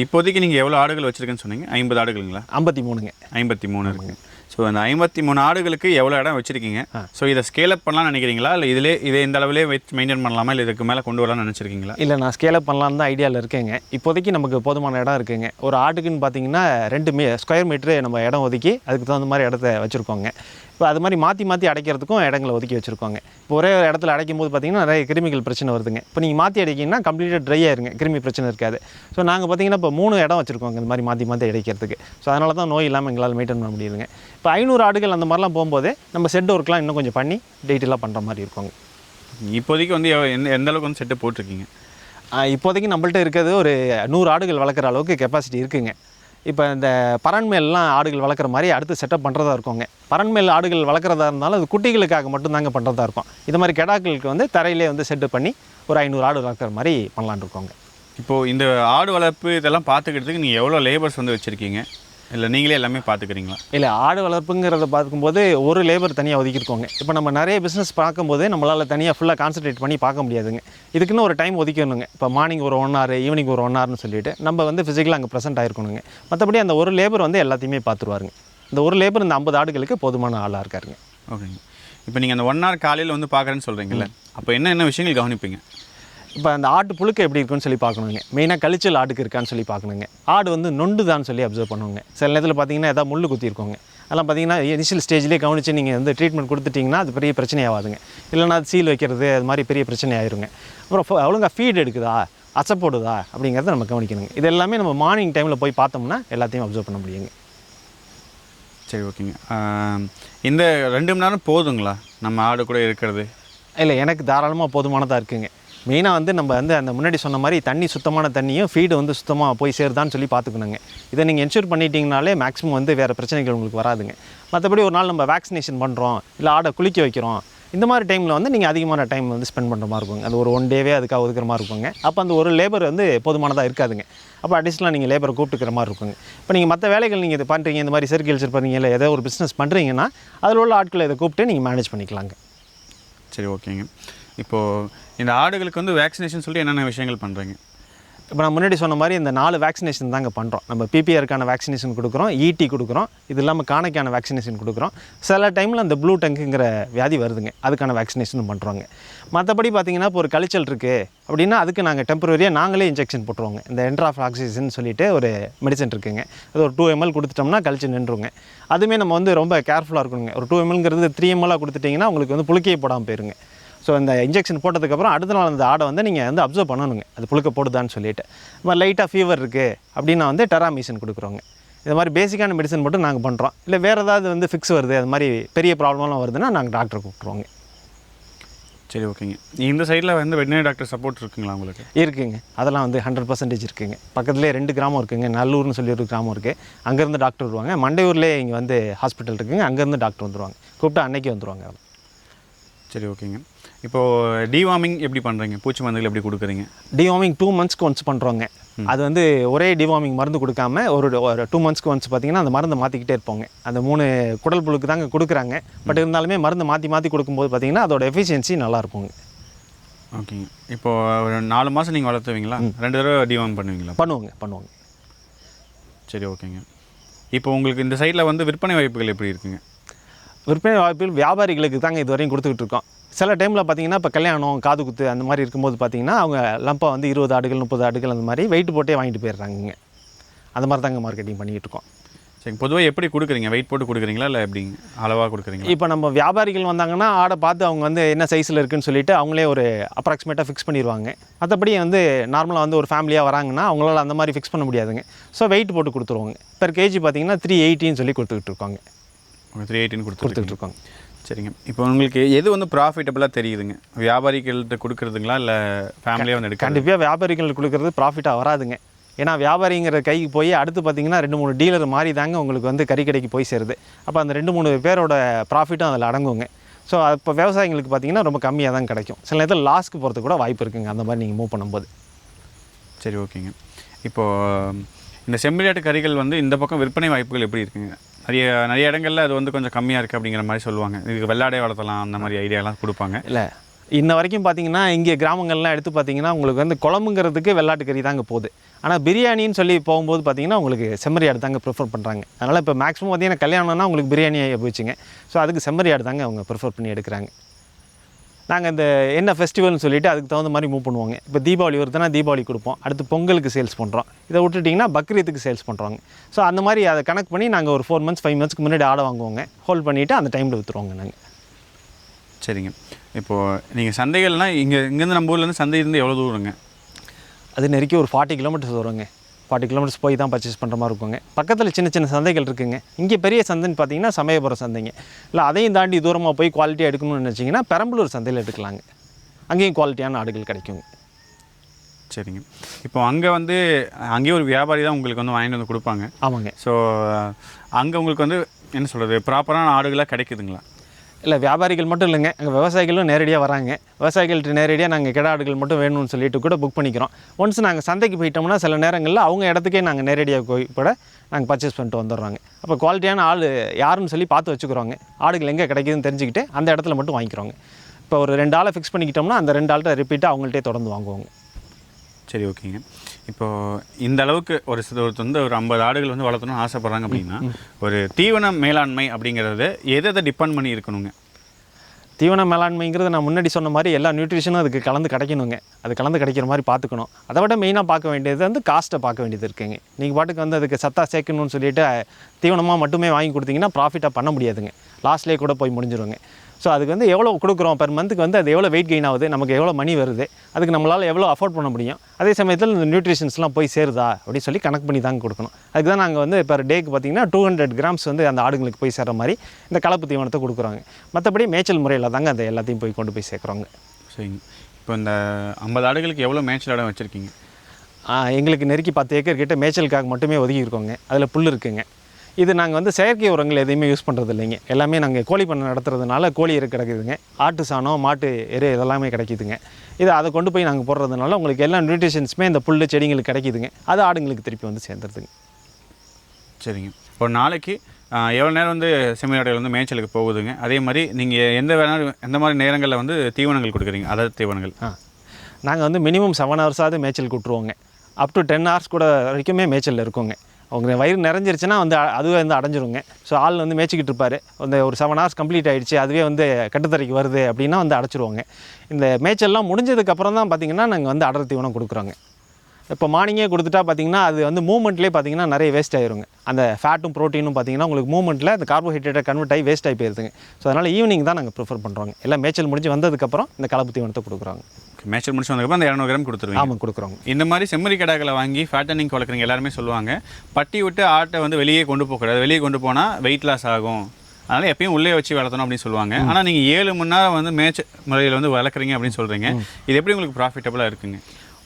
இப்போதைக்கு நீங்கள் எவ்வளோ ஆடுகள் வச்சுருக்கேன்னு சொன்னீங்க? ஐம்பது ஆடுகளுங்களா? ஐம்பத்தி மூணுங்க. ஐம்பத்தி மூணு இருக்குங்க ஸோ அந்த ஐம்பத்தி மூணு ஆடுகளுக்கு எவ்வளோ இடம் வச்சுருக்கீங்க? ஸோ இதை ஸ்கேல் அப் பண்ணலாம்னு நினைக்கிறீங்களா? இல்லை இதிலே இதை இந்த அளவிலே வச்சு மெயின்டைன் பண்ணலாமா? இல்லை இதுக்கு மேலே கொண்டு வரலாம்னு நினச்சிருக்கீங்களா? இல்லை நான் ஸ்கேல் அப் பண்ணலான்னு தான் ஐடியாவில் இருக்கேங்க. இப்போதைக்கு நமக்கு போதுமான இடம் இருக்குங்க. ஒரு ஆட்டுக்குன்னு பார்த்தீங்கன்னா ரெண்டு மீ ஸ்கொயர் மீட்ரு நம்ம இடம் ஒதுக்கி அதுக்கு தகுந்த மாதிரி இடத்த வச்சுருக்கோங்க. இப்போ அது மாதிரி மாற்றி மாற்றி அடைக்கிறதுக்கும் இடங்களை ஒதுக்கி வச்சுருக்கோங்க. இப்போ ஒரே ஒரு இடத்துல அடைக்கும் போது பார்த்தீங்கன்னா நிறைய கிருமிகள் பிரச்சனை வருதுங்க. இப்போ நீங்கள் மாற்றி அடைக்கிங்கன்னா கம்ப்ளீட்டாக ட்ரை ஆயிருங்க. கிருமி பிரச்சனை இருக்காது. ஸோ நாங்கள் பார்த்தீங்கன்னா இப்போ மூணு இடம் வச்சுருக்கோங்க இந்த மாதிரி மாற்றி மாற்றி அடைக்கிறதுக்கு. ஸோ அதனால தான் நோய் இல்லாமல் எங்களால் மெயின்டைன் பண்ண முடியுதுங்க இப்போ ஐநூறு ஆடுகள் அந்த மாதிரிலாம் போகும்போது நம்ம செட் ஒர்க்லாம் இன்னும் கொஞ்சம் பண்ணி டீட்டெயிலாக பண்ணுற மாதிரி இருக்குங்க. இப்போதைக்கு வந்து எந்த எந்த அளவுக்கு வந்து செட்டு போட்டிருக்கீங்க? இப்போதைக்கு நம்மள்ட்ட இருக்கிறது ஒரு நூறு ஆடுகள் வளர்க்குற அளவுக்கு கெப்பாசிட்டி இருக்குங்க. இப்போ இந்த பரண்மேல்லாம் ஆடுகள் வளர்க்குற மாதிரி அடுத்து செட்டப் பண்ணுறதா இருக்குங்க பரண்மேல் ஆடுகள் வளர்க்குறதா இருந்தாலும் அது குட்டிகளுக்காக மட்டும்தாங்க பண்ணுறதா இருக்கும். இது மாதிரி கெடாக்களுக்கு வந்து தரையிலே வந்து செட்டு பண்ணி ஒரு ஐநூறு ஆடு வளர்க்குற மாதிரி பண்ணலான்னு இருக்கோங்க இப்போது இந்த ஆடு வளர்ப்பு இதெல்லாம் பார்த்துக்கிறதுக்கு நீங்கள் எவ்வளோ லேபர்ஸ் வந்து வச்சுருக்கீங்க? இல்லை நீங்களே எல்லாமே பார்த்துக்கிறீங்களா இல்லை ஆடு வளர்ப்புங்கிறத பார்க்கும்போது ஒரு லேபர் தனியாக ஒதுக்கியிருக்கோங்க இப்போ நம்ம நிறைய பிஸ்னஸ் பார்க்கும்போது நம்மளால் தனியாக ஃபுல்லாக கான்சன்ட்ரேட் பண்ணி பார்க்க முடியாதுங்க. இதுக்குன்னு ஒரு டைம் ஒதுக்கணுங்க. இப்போ மார்னிங் ஒரு ஒன் ஹவர் ஈவினிங் ஒரு ஒன் ஹவர்னு சொல்லிட்டு நம்ம வந்து ஃபிசிக்கலாக அங்கே ப்ரெசென்ட் ஆயிருக்கணுங்க. மற்றபடி அந்த ஒரு லேபர் வந்து எல்லாத்தையுமே பார்த்துருவாருங்க இந்த ஒரு லேபர் இந்த ஐம்பது ஆடுகளுக்கு போதுமான ஆளாக இருக்காருங்க. ஓகேங்க. இப்போ நீங்கள் அந்த ஒன் ஹவர் காலையில் வந்து பார்க்குறேன்னு சொல்கிறீங்கல்ல அப்போ என்ன என்ன விஷயங்கள் கவனிப்பீங்க? இப்போ அந்த ஆட்டு புழுக்க எப்படி இருக்குன்னு சொல்லி பார்க்கணுங்க. மெயினாக கழிச்சல் ஆட்டுக்கு இருக்கான்னு சொல்லி பார்க்கணுங்க. ஆடு வந்து நொண்டுதான்னு சொல்லி அப்சர்வ் பண்ணுவாங்க. சில நேரத்தில் பார்த்தீங்கன்னா ஏதாவது முள்ளு குத்திருக்கோங்க. அதெல்லாம் பார்த்தீங்கன்னா இனிஷியல் ஸ்டேஜ்லேயே கவனித்து நீங்கள் வந்து ட்ரீட்மெண்ட் கொடுத்துட்டிங்கன்னா அது பெரிய பிரச்சனை ஆகாதுங்க இல்லைன்னா அது சீல் வைக்கிறது அது மாதிரி பெரிய பிரச்சனை ஆயிருங்க அப்புறம் ஃப- ஒழுங்கா ஃபீட் எடுக்குதா? அச்சை போடுதா? அப்படிங்கிறத நம்ம கவனிக்கணுங்க. இது எல்லாமே நம்ம மார்னிங் டைமில் போய் பார்த்தோம்னா எல்லாத்தையும் அப்சர்வ் பண்ண முடியுங்க. சரி ஓகேங்க. இந்த ரெண்டு மணி நேரம் போதுங்களா? நம்ம ஆடு கூட இருக்கிறது? இல்லை எனக்கு தாராளமாக போதுமானதாக இருக்குங்க. மெயினாக வந்து நம்ம வந்து அந்த முன்னாடி சொன்ன மாதிரி தண்ணி சுத்தமான தண்ணியும் ஃபீடு வந்து சுத்தமாக போய் சேருதான்னு சொல்லி பார்த்துக்கணுங்க. இதை நீங்கள் என்ஷூர் பண்ணிட்டீங்கனாலே மேக்ஸிமம் வந்து வேறு பிரச்சனைகள் உங்களுக்கு வராதுங்க. மற்றபடி ஒரு நாள் நம்ம வேக்சினேஷன் பண்ணுறோம் இல்லை ஆடை குளிக்க வைக்கிறோம் இந்த மாதிரி டைமில் வந்து நீங்கள் அதிகமான டைம் வந்து ஸ்பெண்ட் பண்ணுற மாதிரி இருக்குங்க. அது ஒரு ஒன் டேவே அதுக்காக ஒதுக்குற மாதிரி இருக்குங்க. அப்போ அந்த ஒரு லேபர் வந்து போதுமானதாக இருக்காதுங்க. அப்போ அடிஷ்னலாக நீங்கள் லேபரை கூப்பிட்டுக்கிற மாதிரி இருக்குங்க. இப்போ நீங்கள் மற்ற வேலைகள் நீங்கள் இது பண்ணுறீங்க இந்த மாதிரி செரிகல்ச்சர் பண்ணுறீங்க இல்லை ஏதோ ஒரு பிஸ்னஸ் பண்ணுறீங்கன்னா அதில் உள்ள ஆட்களை இதை கூப்பிட்டு நீங்கள் மேனேஜ் பண்ணிக்கலாங்க. சரி ஓகேங்க. இப்போது இந்த ஆடுகளுக்கு வந்து வேக்சினேஷன் சொல்லி என்னென்ன விஷயங்கள் பண்ணுறீங்க இப்போ நான் முன்னாடி சொன்ன மாதிரி இந்த நாலு வேக்சினேஷன் தாங்க பண்ணுறோம் நம்ம பிபிஆருக்கான வேக்சினேஷன் கொடுக்குறோம் இடி கொடுக்குறோம் இது இல்லாமல் காணைக்கான வேக்சினேஷன் கொடுக்குறோம். சில டைமில் அந்த ப்ளூ டங்குங்கிற வியாதி வருதுங்க. அதுக்கான வேக்சினேஷனும் பண்ணுறோங்க மற்றபடி பார்த்தீங்கன்னா இப்போ ஒரு கழிச்சல் இருக்குது அப்படின்னா அதுக்கு நாங்கள் டெம்பரரியாக நாங்களே இன்ஜெக்ஷன் போட்டுருவோங்க. இந்த என்ட்ராஃப்ளாக்சிசின் சொல்லிட்டு ஒரு மெடிசன் இருக்குங்க. அது ஒரு டூ எம்எல் கொடுத்துட்டோம்னா கழிச்சு நின்றுங்க. அதுவுமே நம்ம வந்து ரொம்ப கேர்ஃபுல்லாக இருக்கணுங்க. ஒரு டூ எம்எல்ங்கிறது த்ரீ எம்எல்லாக கொடுத்துட்டிங்கன்னா உங்களுக்கு வந்து புழுக்கையே போடாமல் போயிருங்க. ஸோ இந்த இன்ஜெக்ஷன் போட்டதுக்கப்புறம் அடுத்த நாள் அந்த ஆடை வந்து நீங்கள் வந்து அப்சர்வ் பண்ணணுங்க. அது புழுக்க போடுதான்னு சொல்லிட்டு. இந்த மாதிரி லைட்டாக ஃபீவர் இருக்குது அப்படின்னா வந்து டெராமீசன் கொடுக்குறோங்க. இந்த மாதிரி பேசிக்கான மெடிசன் மட்டும் நாங்கள் பண்ணுறோம் இல்லை வேறு ஏதாவது வந்து ஃபிக்ஸ் வருது அது மாதிரி பெரிய ப்ராப்ளம்லாம் வருதுன்னா நாங்கள் டாக்டரை கூப்பிட்ருவோங்க சரி ஓகேங்க. இந்த சைடில் வந்து வெட்டினரி டாக்டர் சப்போர்ட் இருக்குங்களா உங்களுக்கு? இருக்குங்க. அதெல்லாம் வந்து ஹண்ட்ரட் பர்சன்டேஜ் இருக்குங்க. பக்கத்துலேயே ரெண்டு கிராமம் இருக்குங்க. நல்லூர்னு சொல்லி ஒரு கிராமம் இருக்குது அங்கேருந்து டாக்டர் வருவாங்க. மண்டையூர்லேயே இங்கே வந்து ஹாஸ்பிட்டல் இருக்குங்க. அங்கேருந்து டாக்டர் வந்துருவாங்க. கூப்பிட்டா அன்னைக்கு வந்துருவாங்க. சரி ஓகேங்க. இப்போது டிவார்மிங் எப்படி பண்ணுறீங்க பூச்சி மருந்துகள் எப்படி கொடுக்குறீங்க? டிவார்மிங் டூ மந்த்ஸ்க்கு ஒன்ஸ் பண்ணுறோங்க அது வந்து ஒரே டிவார்மிங் மருந்து கொடுக்காம ஒரு ஒரு டூ மந்த்ஸ்க்கு ஒன்ஸ் பார்த்தீங்கன்னா அந்த மருந்தை மாற்றிக்கிட்டே இருப்போங்க. அந்த மூணு குடல் புழுக்கு தாங்க கொடுக்குறாங்க. பட் இருந்தாலுமே மருந்து மாற்றி மாற்றி கொடுக்கும்போது பார்த்தீங்கன்னா அதோட எஃபிஷியன்சி நல்லா இருக்குங்க. ஓகேங்க இப்போது ஒரு நாலு மாதம் நீங்கள் வளர்த்துவீங்களா? ரெண்டு தடவை டிவார்ம் பண்ணுவீங்களா? பண்ணுவோங்க பண்ணுவோங்க. சரி ஓகேங்க. இப்போ உங்களுக்கு இந்த சைடில் வந்து விற்பனை வாய்ப்புகள் எப்படி இருக்குங்க? விற்பனை வாய்ப்பில் வியாபாரிகளுக்கு தாங்க இது வரையும் கொடுத்துக்கிட்டு இருக்கோம். சில டைமில் பார்த்தீங்கன்னா இப்போ கல்யாணம் காது குத்து அந்த மாதிரி இருக்கும்போது பார்த்தீங்கன்னா அவங்க லம்பாக வந்து இருபது ஆடுகள் முப்பது ஆடுகள் அந்த மாதிரி வெயிட் போட்டே வாங்கிட்டு போயிடுறாங்க அந்த மாதிரி தாங்க மார்க்கெட்டிங் பண்ணிக்கிட்டு இருக்கோம். சரி பொதுவாக எப்படி கொடுக்குறீங்க? வெயிட் போட்டு கொடுக்குறீங்களா? இல்லை எப்படிங்க அளவாக கொடுக்குறீங்களா? இப்போ நம்ம வியாபாரிகள் வந்தாங்கன்னா ஆடை பார்த்து அவங்க வந்து என்ன சைஸில் இருக்குன்னு சொல்லிட்டு அவங்களே ஒரு அப்ராக்சிமேட்டாக ஃபிக்ஸ் பண்ணிடுவாங்க மற்றபடி வந்து நார்மலாக வந்து ஒரு ஃபேமிலியாக வராங்கன்னா அவங்களால அந்த மாதிரி ஃபிக்ஸ் பண்ண முடியாதுங்க. ஸோ வெயிட் போட்டு கொடுத்துருவாங்க. பெர் கேஜி பார்த்தீங்கன்னா த்ரீ எயிட்டின்னு சொல்லி கொடுத்துக்கிட்டு இருக்காங்க. த்ரீ எயிட்டின் கொடுத்துருக்கீங்க. கொடுத்துக்கிட்டு இருக்காங்க. சரிங்க. இப்போ உங்களுக்கு எது வந்து ப்ராஃபிட்டபுளாக தெரியுதுங்க? வியாபாரிகள்கிட்ட கொடுக்குறதுங்களா? இல்லை ஃபேமிலியாக வந்து எடுக்க கண்டிப்பாக வியாபாரிகள் கொடுக்கறது ப்ராஃபிட்டாக வராதுங்க. ஏன்னா வியாபாரிங்கிற கைக்கு போய் அடுத்து பார்த்தீங்கன்னா ரெண்டு மூணு டீலர் மாறி தாங்க உங்களுக்கு வந்து கறிக்கடைக்கு போய் சேருது. அப்போ அந்த ரெண்டு மூணு பேரோட ப்ராஃபிட்டும் அதில் அடங்குங்க. ஸோ இப்போ விவசாயிங்களுக்கு பார்த்தீங்கன்னா ரொம்ப கம்மியாக தான் கிடைக்கும். சில நேரத்தில் லாஸ்க்கு போகிறதுக்கு கூட வாய்ப்பு இருக்குங்க. அந்த மாதிரி நீங்கள் மூவ் பண்ணும்போது. சரி ஓகேங்க. இப்போது இந்த செம்மறியாட்டு கறிகள் வந்து இந்த பக்கம் விற்பனை வாய்ப்புகள் எப்படி இருக்குங்க? நிறைய நிறைய இடங்கள்ல அது வந்து கொஞ்சம் கம்மியாக இருக்குது அப்படிங்கிற மாதிரி சொல்லுவாங்க. இதுக்கு வெள்ளாடே வளர்த்தலாம் அந்த மாதிரி ஐடியாலாம் கொடுப்பாங்க. இல்லை இன்ன வரைக்கும் பார்த்தீங்கன்னா இங்கே கிராமங்கள்லாம் எடுத்து பார்த்தீங்கன்னா உங்களுக்கு வந்து குழம்புங்கிறதுக்கு வெள்ளாட்டு கறி தாங்க போகுது. ஆனால் பிரியாணின்னு சொல்லி போகும்போது பார்த்தீங்கன்னா உங்களுக்கு செம்மறி ஆடு தாங்க ப்ரிஃபர் பண்ணுறாங்க அதனால் இப்போ மேக்ஸிமம் பார்த்தீங்கன்னா கல்யாணம்னா உங்களுக்கு பிரியாணி ஆகி போச்சுங்க. ஸோ அதுக்கு செம்மறி ஆடு தாங்க அவங்க ப்ரிஃபர் பண்ணி எடுக்கிறாங்க. நாங்கள் இந்த என்ன ஃபெஸ்டிவல்னு சொல்லிட்டு அதுக்கு தகுந்த மாதிரி மூவ் பண்ணுவாங்க. இப்போ தீபாவளி வருதுன்னா தீபாவளி கொடுப்போம். அடுத்து பொங்கலுக்கு சேல்ஸ் பண்ணுறோம் இதை விட்டுட்டிங்கன்னா பக்ரீத்துக்கு சேல்ஸ் பண்ணுறாங்க ஸோ அந்த மாதிரி அதை கணக்கு பண்ணி நாங்கள் ஒரு ஃபோர் மந்த்ஸ் ஃபைவ் மந்த்ஸ்க்கு முன்னாடி ஆடை வாங்குவோங்க. ஹோல்ட் பண்ணிவிட்டு அந்த டைமில் விற்றுருவோங்க நாங்கள் சரிங்க. இப்போது நீங்கள் சந்தைகள்னால் இங்கே இங்கேருந்து நம்ம ஊர்லேருந்து சந்தை இருந்து எவ்வளோ தூரங்க? அது நெருக்கி ஒரு ஃபார்ட்டி கிலோமீட்டர்ஸ் வருங்க ஃபார்ட்டி கிலோமீட்டர்ஸ் போய் தான் பர்ச்சேஸ் பண்ணுற மாதிரி இருக்குங்க. பக்கத்தில் சின்ன சின்ன சந்தைகள் இருக்குங்க. இங்கே பெரிய சந்தைன்னு பார்த்தீங்கன்னா சமயபுரம் சந்தைங்க. இல்லை அதையும் தாண்டி தூரமாக போய் குவாலிட்டியாக எடுக்கணும்னு நினச்சிங்கன்னா பெரம்பலூர் சந்தையில் எடுக்கலாங்க. அங்கேயும் குவாலிட்டியான ஆடுகள் கிடைக்குங்க. சரிங்க. இப்போ அங்கே வந்து அங்கேயே ஒரு வியாபாரி தான் உங்களுக்கு வந்து வாங்கிட்டு வந்து கொடுப்பாங்க. ஆமாங்க. ஸோ அங்கே உங்களுக்கு வந்து என்ன சொல்கிறது ப்ராப்பரான ஆடுகளாக கிடைக்குதுங்களா? இல்லை வியாபாரிகள் மட்டும் இல்லைங்க. அங்கே விவசாயிகளும் நேரடியாக வராங்க. விவசாயிகள்கிட்ட நேரடியாக நாங்கள் கிடா ஆடுகள் மட்டும் வேணும்னு சொல்லிட்டு கூட புக் பண்ணிக்கிறோம். ஒன்ஸ் நாங்கள் சந்தைக்கு போயிட்டோம்னா சில நேரங்களில் அவங்க இடத்துக்கே நாங்கள் நேரடியாக போய் கூட நாங்கள் பர்ச்சேஸ் பண்ணிட்டு வந்துடுறாங்க. அப்போ குவாலிட்டியான ஆள் யாருன்னு சொல்லி பார்த்து வச்சுக்கிறோங்க. ஆடுகள் எங்கே கிடைக்குதுன்னு தெரிஞ்சுக்கிட்டு அந்த இடத்துல மட்டும் வாங்கிக்கிறோங்க. இப்போ ஒரு ரெண்டு ஆளை ஃபிக்ஸ் பண்ணிக்கிட்டோம்னா அந்த ரெண்டு ஆள்கிட்ட ரிப்பீட்டாக அவங்கள்ட்டே தொடர்ந்து வாங்குவாங்க. சரி ஓகேங்க இப்போ இந்த அளவுக்கு ஒரு ஒருத்தர் வந்து ஒரு ஐம்பது ஆடுகள் வந்து வளர்த்தணும்னு ஆசைப்படுறாங்க அப்படின்னா ஒரு தீவன மேலாண்மை அப்படிங்கிறது எதை எதை டிபெண்ட் பண்ணி இருக்கணுங்க? தீவன மேலாண்மைங்கிறது நான் முன்னாடி சொன்ன மாதிரி எல்லா நியூட்ரிஷனும் அதுக்கு கலந்து கிடைக்கணுங்க. அது கலந்து கிடைக்கிற மாதிரி பார்த்துக்கணும். அதை விட மெயினாக பார்க்க வேண்டியது வந்து காஸ்ட்டை பார்க்க வேண்டியது இருக்குங்க. நீங்கள் பாட்டுக்கு வந்து அதுக்கு சத்தா சேர்க்கணும்னு சொல்லிட்டு தீவனமாக மட்டுமே வாங்கி கொடுத்தீங்கன்னா ப்ராஃபிட்டாக பண்ண முடியாதுங்க. லாஸ்ட்லேயே கூட போய் முடிஞ்சிருங்க. ஸோ அதுக்கு வந்து எவ்வளோ கொடுக்குறோம் பெர் மந்த்துக்கு வந்து அது எவ்வளோ வெயிட் கெயின் ஆகுது நமக்கு எவ்வளோ மணி வருது அதுக்கு நம்மளால் எவ்வளோ அஃபோர்ட் பண்ண முடியும். அதே சமயத்தில் இந்த நியூட்ரிஷன்ஸ்லாம் போய் சேருதா அப்படின்னு சொல்லி கணக்கு பண்ணி தாங்க கொடுக்கணும். அதுக்கு தான் நாங்கள் வந்து பெர் டேக்கு பார்த்தீங்கன்னா டூ ஹண்ட்ரட் கிராம்ஸ் வந்து அந்த ஆடுங்களுக்கு போய் சேர்ற மாதிரி இந்த கலப்பு தீவனத்தை கொடுக்குறாங்க. மற்றபடி மேய்ச்சல் முறையில் தாங்க அந்த எல்லாத்தையும் போய் கொண்டு போய் சேர்க்குறோங்க சரிங்க. இப்போ இந்த ஐம்பது ஆடுகளுக்கு எவ்வளோ மேய்ச்சல் இடம் வச்சுருக்கீங்க? எங்களுக்கு நெருக்கி பத்து ஏக்கர் கிட்ட மேய்ச்சலுக்காக மட்டுமே ஒதுக்கி இருக்கோங்க அதில் புல் இருக்குங்க. இது நாங்கள் வந்து செயற்கை உரங்கள் எதையுமே யூஸ் பண்ணுறது இல்லைங்க எல்லாமே நாங்கள் கோழி பண்ணை நடத்துறதுனால கோழி எரு கிடைக்குதுங்க. ஆட்டு சாணம் மாட்டு எரு இதெல்லாமே கிடைக்குதுங்க. இது அதை கொண்டு போய் நாங்கள் போடுறதுனால உங்களுக்கு எல்லா நியூட்ரிஷன்ஸுமே இந்த புல் செடிங்களுக்கு கிடைக்குதுங்க. அது ஆடுங்களுக்கு திருப்பி வந்து சேர்ந்துருதுங்க. சரிங்க. ஒரு நாளைக்கு எவ்வளோ நேரம் வந்து செம்மறியாடுகள் வந்து மேய்ச்சலுக்கு போகுதுங்க? அதே மாதிரி நீங்கள் எந்த வேணாலும் எந்த மாதிரி நேரங்களில் வந்து தீவனங்கள் கொடுக்குறீங்க? அதாவது தீவனங்கள். ஆ. நாங்கள் வந்து மினிமம் செவன் ஹவர்ஸாவது மேய்ச்சல் விட்ருவோங்க அப் டு டென் ஹவர்ஸ் கூட வரைக்குமே மேய்ச்சலில் இருக்குங்க. அவங்க வயிறு நிறைஞ்சிருச்சுன்னா வந்து அ- அதுவே வந்து அடைஞ்சிருங்க. ஸோ ஆள் வந்து மேய்ச்சிக்கிட்டு இருப்பார். அந்த ஒரு செவன் ஹவர்ஸ் கம்ப்ளீட் ஆகிடுச்சு அதுவே வந்து கட்டுத்தரைக்கு வருது அப்படின்னா வந்து அடைச்சிருவாங்க. இந்த மேய்ச்சல்லாம் முடிஞ்சதுக்கப்புறம் தான் பார்த்தீங்கன்னா நாங்கள் வந்து அடர் தீவனம் கொடுக்குறோங்க. இப்போ மார்னிங்கே கொடுத்துட்டா பார்த்தீங்கன்னா அது வந்து மூமெண்ட்லேயே பார்த்தீங்கன்னா நிறைய வேஸ்ட் ஆயிருங்க. அந்த ஃபேட்டும் ப்ரோட்டீனும் பார்த்தீங்கன்னா உங்களுக்கு மூமெண்ட்டில் அந்த கார்போஹைட்ரேட்டை கன்வெர்ட் ஆகி வேஸ்ட் ஆகி போயிருதுங்க. ஸோ அதனால் ஈவினிங் தான் நாங்கள் ப்ரிஃபர் பண்ணுறோங்க எல்லாம் மேய்ச்சல் முடிஞ்சு வந்ததுக்கப்புறம் இந்த கலப்பு தீவனத்தை கொடுக்குறாங்க. மேய்ச்சல் முடிச்சு வந்ததுக்கப்புறம் அந்த இரநூறு கிராம் கொடுத்துருவீங்க. ஆமாம் கொடுக்குறோங்க. இந்த மாதிரி செம்மறி கடாக்களை வாங்கி ஃபேட்டனிங் வளர்க்குறீங்க எல்லாருமே சொல்லுவாங்க. பட்டி விட்டு ஆட்டை வந்து வெளியே கொண்டு போகக்கூடாது. வெளியே கொண்டு போனால் வெயிட் லாஸ் ஆகும். அதனால் எப்பயும் உள்ளே வச்சு வளர்த்தணும் அப்படின்னு சொல்லுவாங்க. ஆனால் நீங்கள் ஏழு மணி நேரம் வந்து மேய்ச்ச முறையில் வந்து வளர்க்குறீங்க அப்படின்னு சொல்கிறீங்க இது எப்படி உங்களுக்கு ப்ராஃபிட்டபுளாக இருக்குங்க?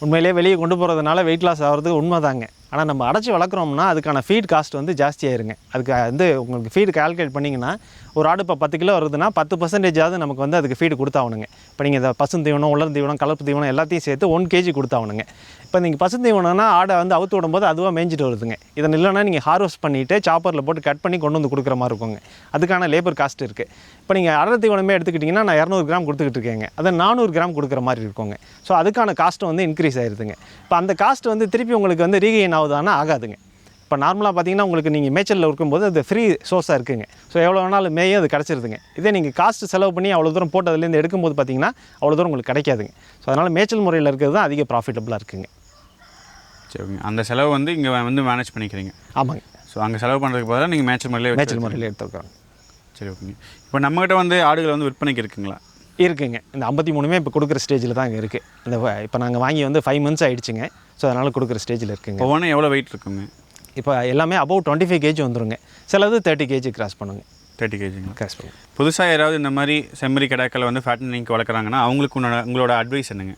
உண்மையிலேயே வெளியே கொண்டு போகிறதுனால வெயிட் லாஸ் ஆகிறதுக்கு உண்மைதாங்க. ஆனால் நம்ம அடைச்சி வளர்க்குறோம்னா அதுக்கான ஃபீட் காஸ்ட் வந்து ஜாஸ்தியாயிருங்க. அதுக்கு வந்து உங்களுக்கு ஃபீடு கால்குலேட் பண்ணிங்கன்னா ஒரு ஆடு இப்போ பத்து கிலோ வருதுன்னா பத்து பர்சன்டேஜாவது நமக்கு வந்து அதுக்கு ஃபீடு கொடுத்தாகணுங்க. இப்போ நீங்கள் இந்த பசுந்தீவனம் உலர் தீவனம் கலப்பு தீவனம் எல்லாத்தையும் சேர்த்து ஒன் கேஜி கொடுத்தாகணுங்க. இப்போ நீங்கள் பசுந்தீவனம்னா ஆடை வந்து அவுத்து விடும்போது அதுவாக மேய்ஞ்சிட்டு வருதுங்க. இதன் இல்லைன்னா நீங்கள் ஹார்வெஸ்ட் பண்ணிவிட்டு சாப்பரில் போட்டு கட் பண்ணி கொண்டு வந்து கொடுக்குற மாதிரி இருக்குங்க. அதுக்கான லேபர் காஸ்ட் இருக்குது இப்போ நீங்கள் அடர் தீவனமே எடுத்துக்கிட்டிங்கன்னா நான் இரநூறு கிராம் கொடுத்துக்கிட்டு இருக்கேங்க. அதை நானூறு கிராம் கொடுக்குற மாதிரி இருக்குங்க. ஸோ அதுக்கான காஸ்ட்டும் வந்து இன்க்ரீஸ் ஆயிருதுங்க. இப்போ அந்த காஸ்ட் வந்து திருப்பி உங்களுக்கு வந்து ரீகெயின் ஆகுதானா ஆகாதுங்க. இப்போ நார்மலாக பார்த்தீங்கன்னா உங்களுக்கு நீங்கள் மேய்ச்சலில் இருக்கும்போது அது ஃப்ரீ சோர்ஸாக இருக்குங்க. ஸோ எவ்வளோ வேணாலும் மேயும் அது கிடச்சிருதுங்க. இதே நீங்கள் காஸ்ட் செலவு பண்ணி அவ்வளோ தூரம் போட்டு அதுலேருந்து எடுக்கும்போது பார்த்தீங்கன்னா அவ்வளோ தூரம் உங்களுக்கு கிடைக்காதுங்க. ஸோ அதனால் மேய்ச்சல் முறையில் இருக்கிறது தான் அதிக ப்ராஃபிட்டபுளாக இருக்குங்க. சரி ஓகேங்க அந்த செலவு வந்து இங்கே வந்து மேனேஜ் பண்ணிக்கிறீங்க. ஆமாங்க. ஸோ அங்கே செலவு பண்ணுறதுக்கு பதிலாக நீங்கள் மேய்ச்சல் முறையிலே மேய்ச்சல் முறையில் எடுத்துக்கிறோம் சரி ஓகேங்க இப்போ நம்மகிட்ட வந்து ஆடுகள் வந்து விற்பனைக்கு இருக்குங்களா? இருக்குங்க. இந்த ஐம்பத்தி மூணுமே இப்போ கொடுக்குற ஸ்டேஜில் தான் இருக்குது இந்த இப்போ நாங்கள் வாங்கி வந்து ஃபைவ் மந்த்ஸ் ஆயிடுச்சுங்க. ஸோ அதனால் கொடுக்குற ஸ்டேஜில் இருக்குங்க. ஒவ்வொன்றும் எவ்வளோ வெயிட் இருக்குங்க? இப்போ எல்லாமே அபவுட் டுவெண்ட்டி ஃபைவ் கேஜி வந்துருங்க. சிலது தேர்ட்டி கேஜி கிராஸ் பண்ணுங்க. தேர்ட்டி கேஜிங்களா கிராஸ் பண்ணுங்க. புதுசாக யாராவது இந்த மாதிரி செம்மறி கடாக்களை வந்து ஃபேட்டனிங் வளர்க்குறாங்கன்னா அவங்களுக்கு உன்னோட உங்களோட அட்வைஸ் என்னங்க?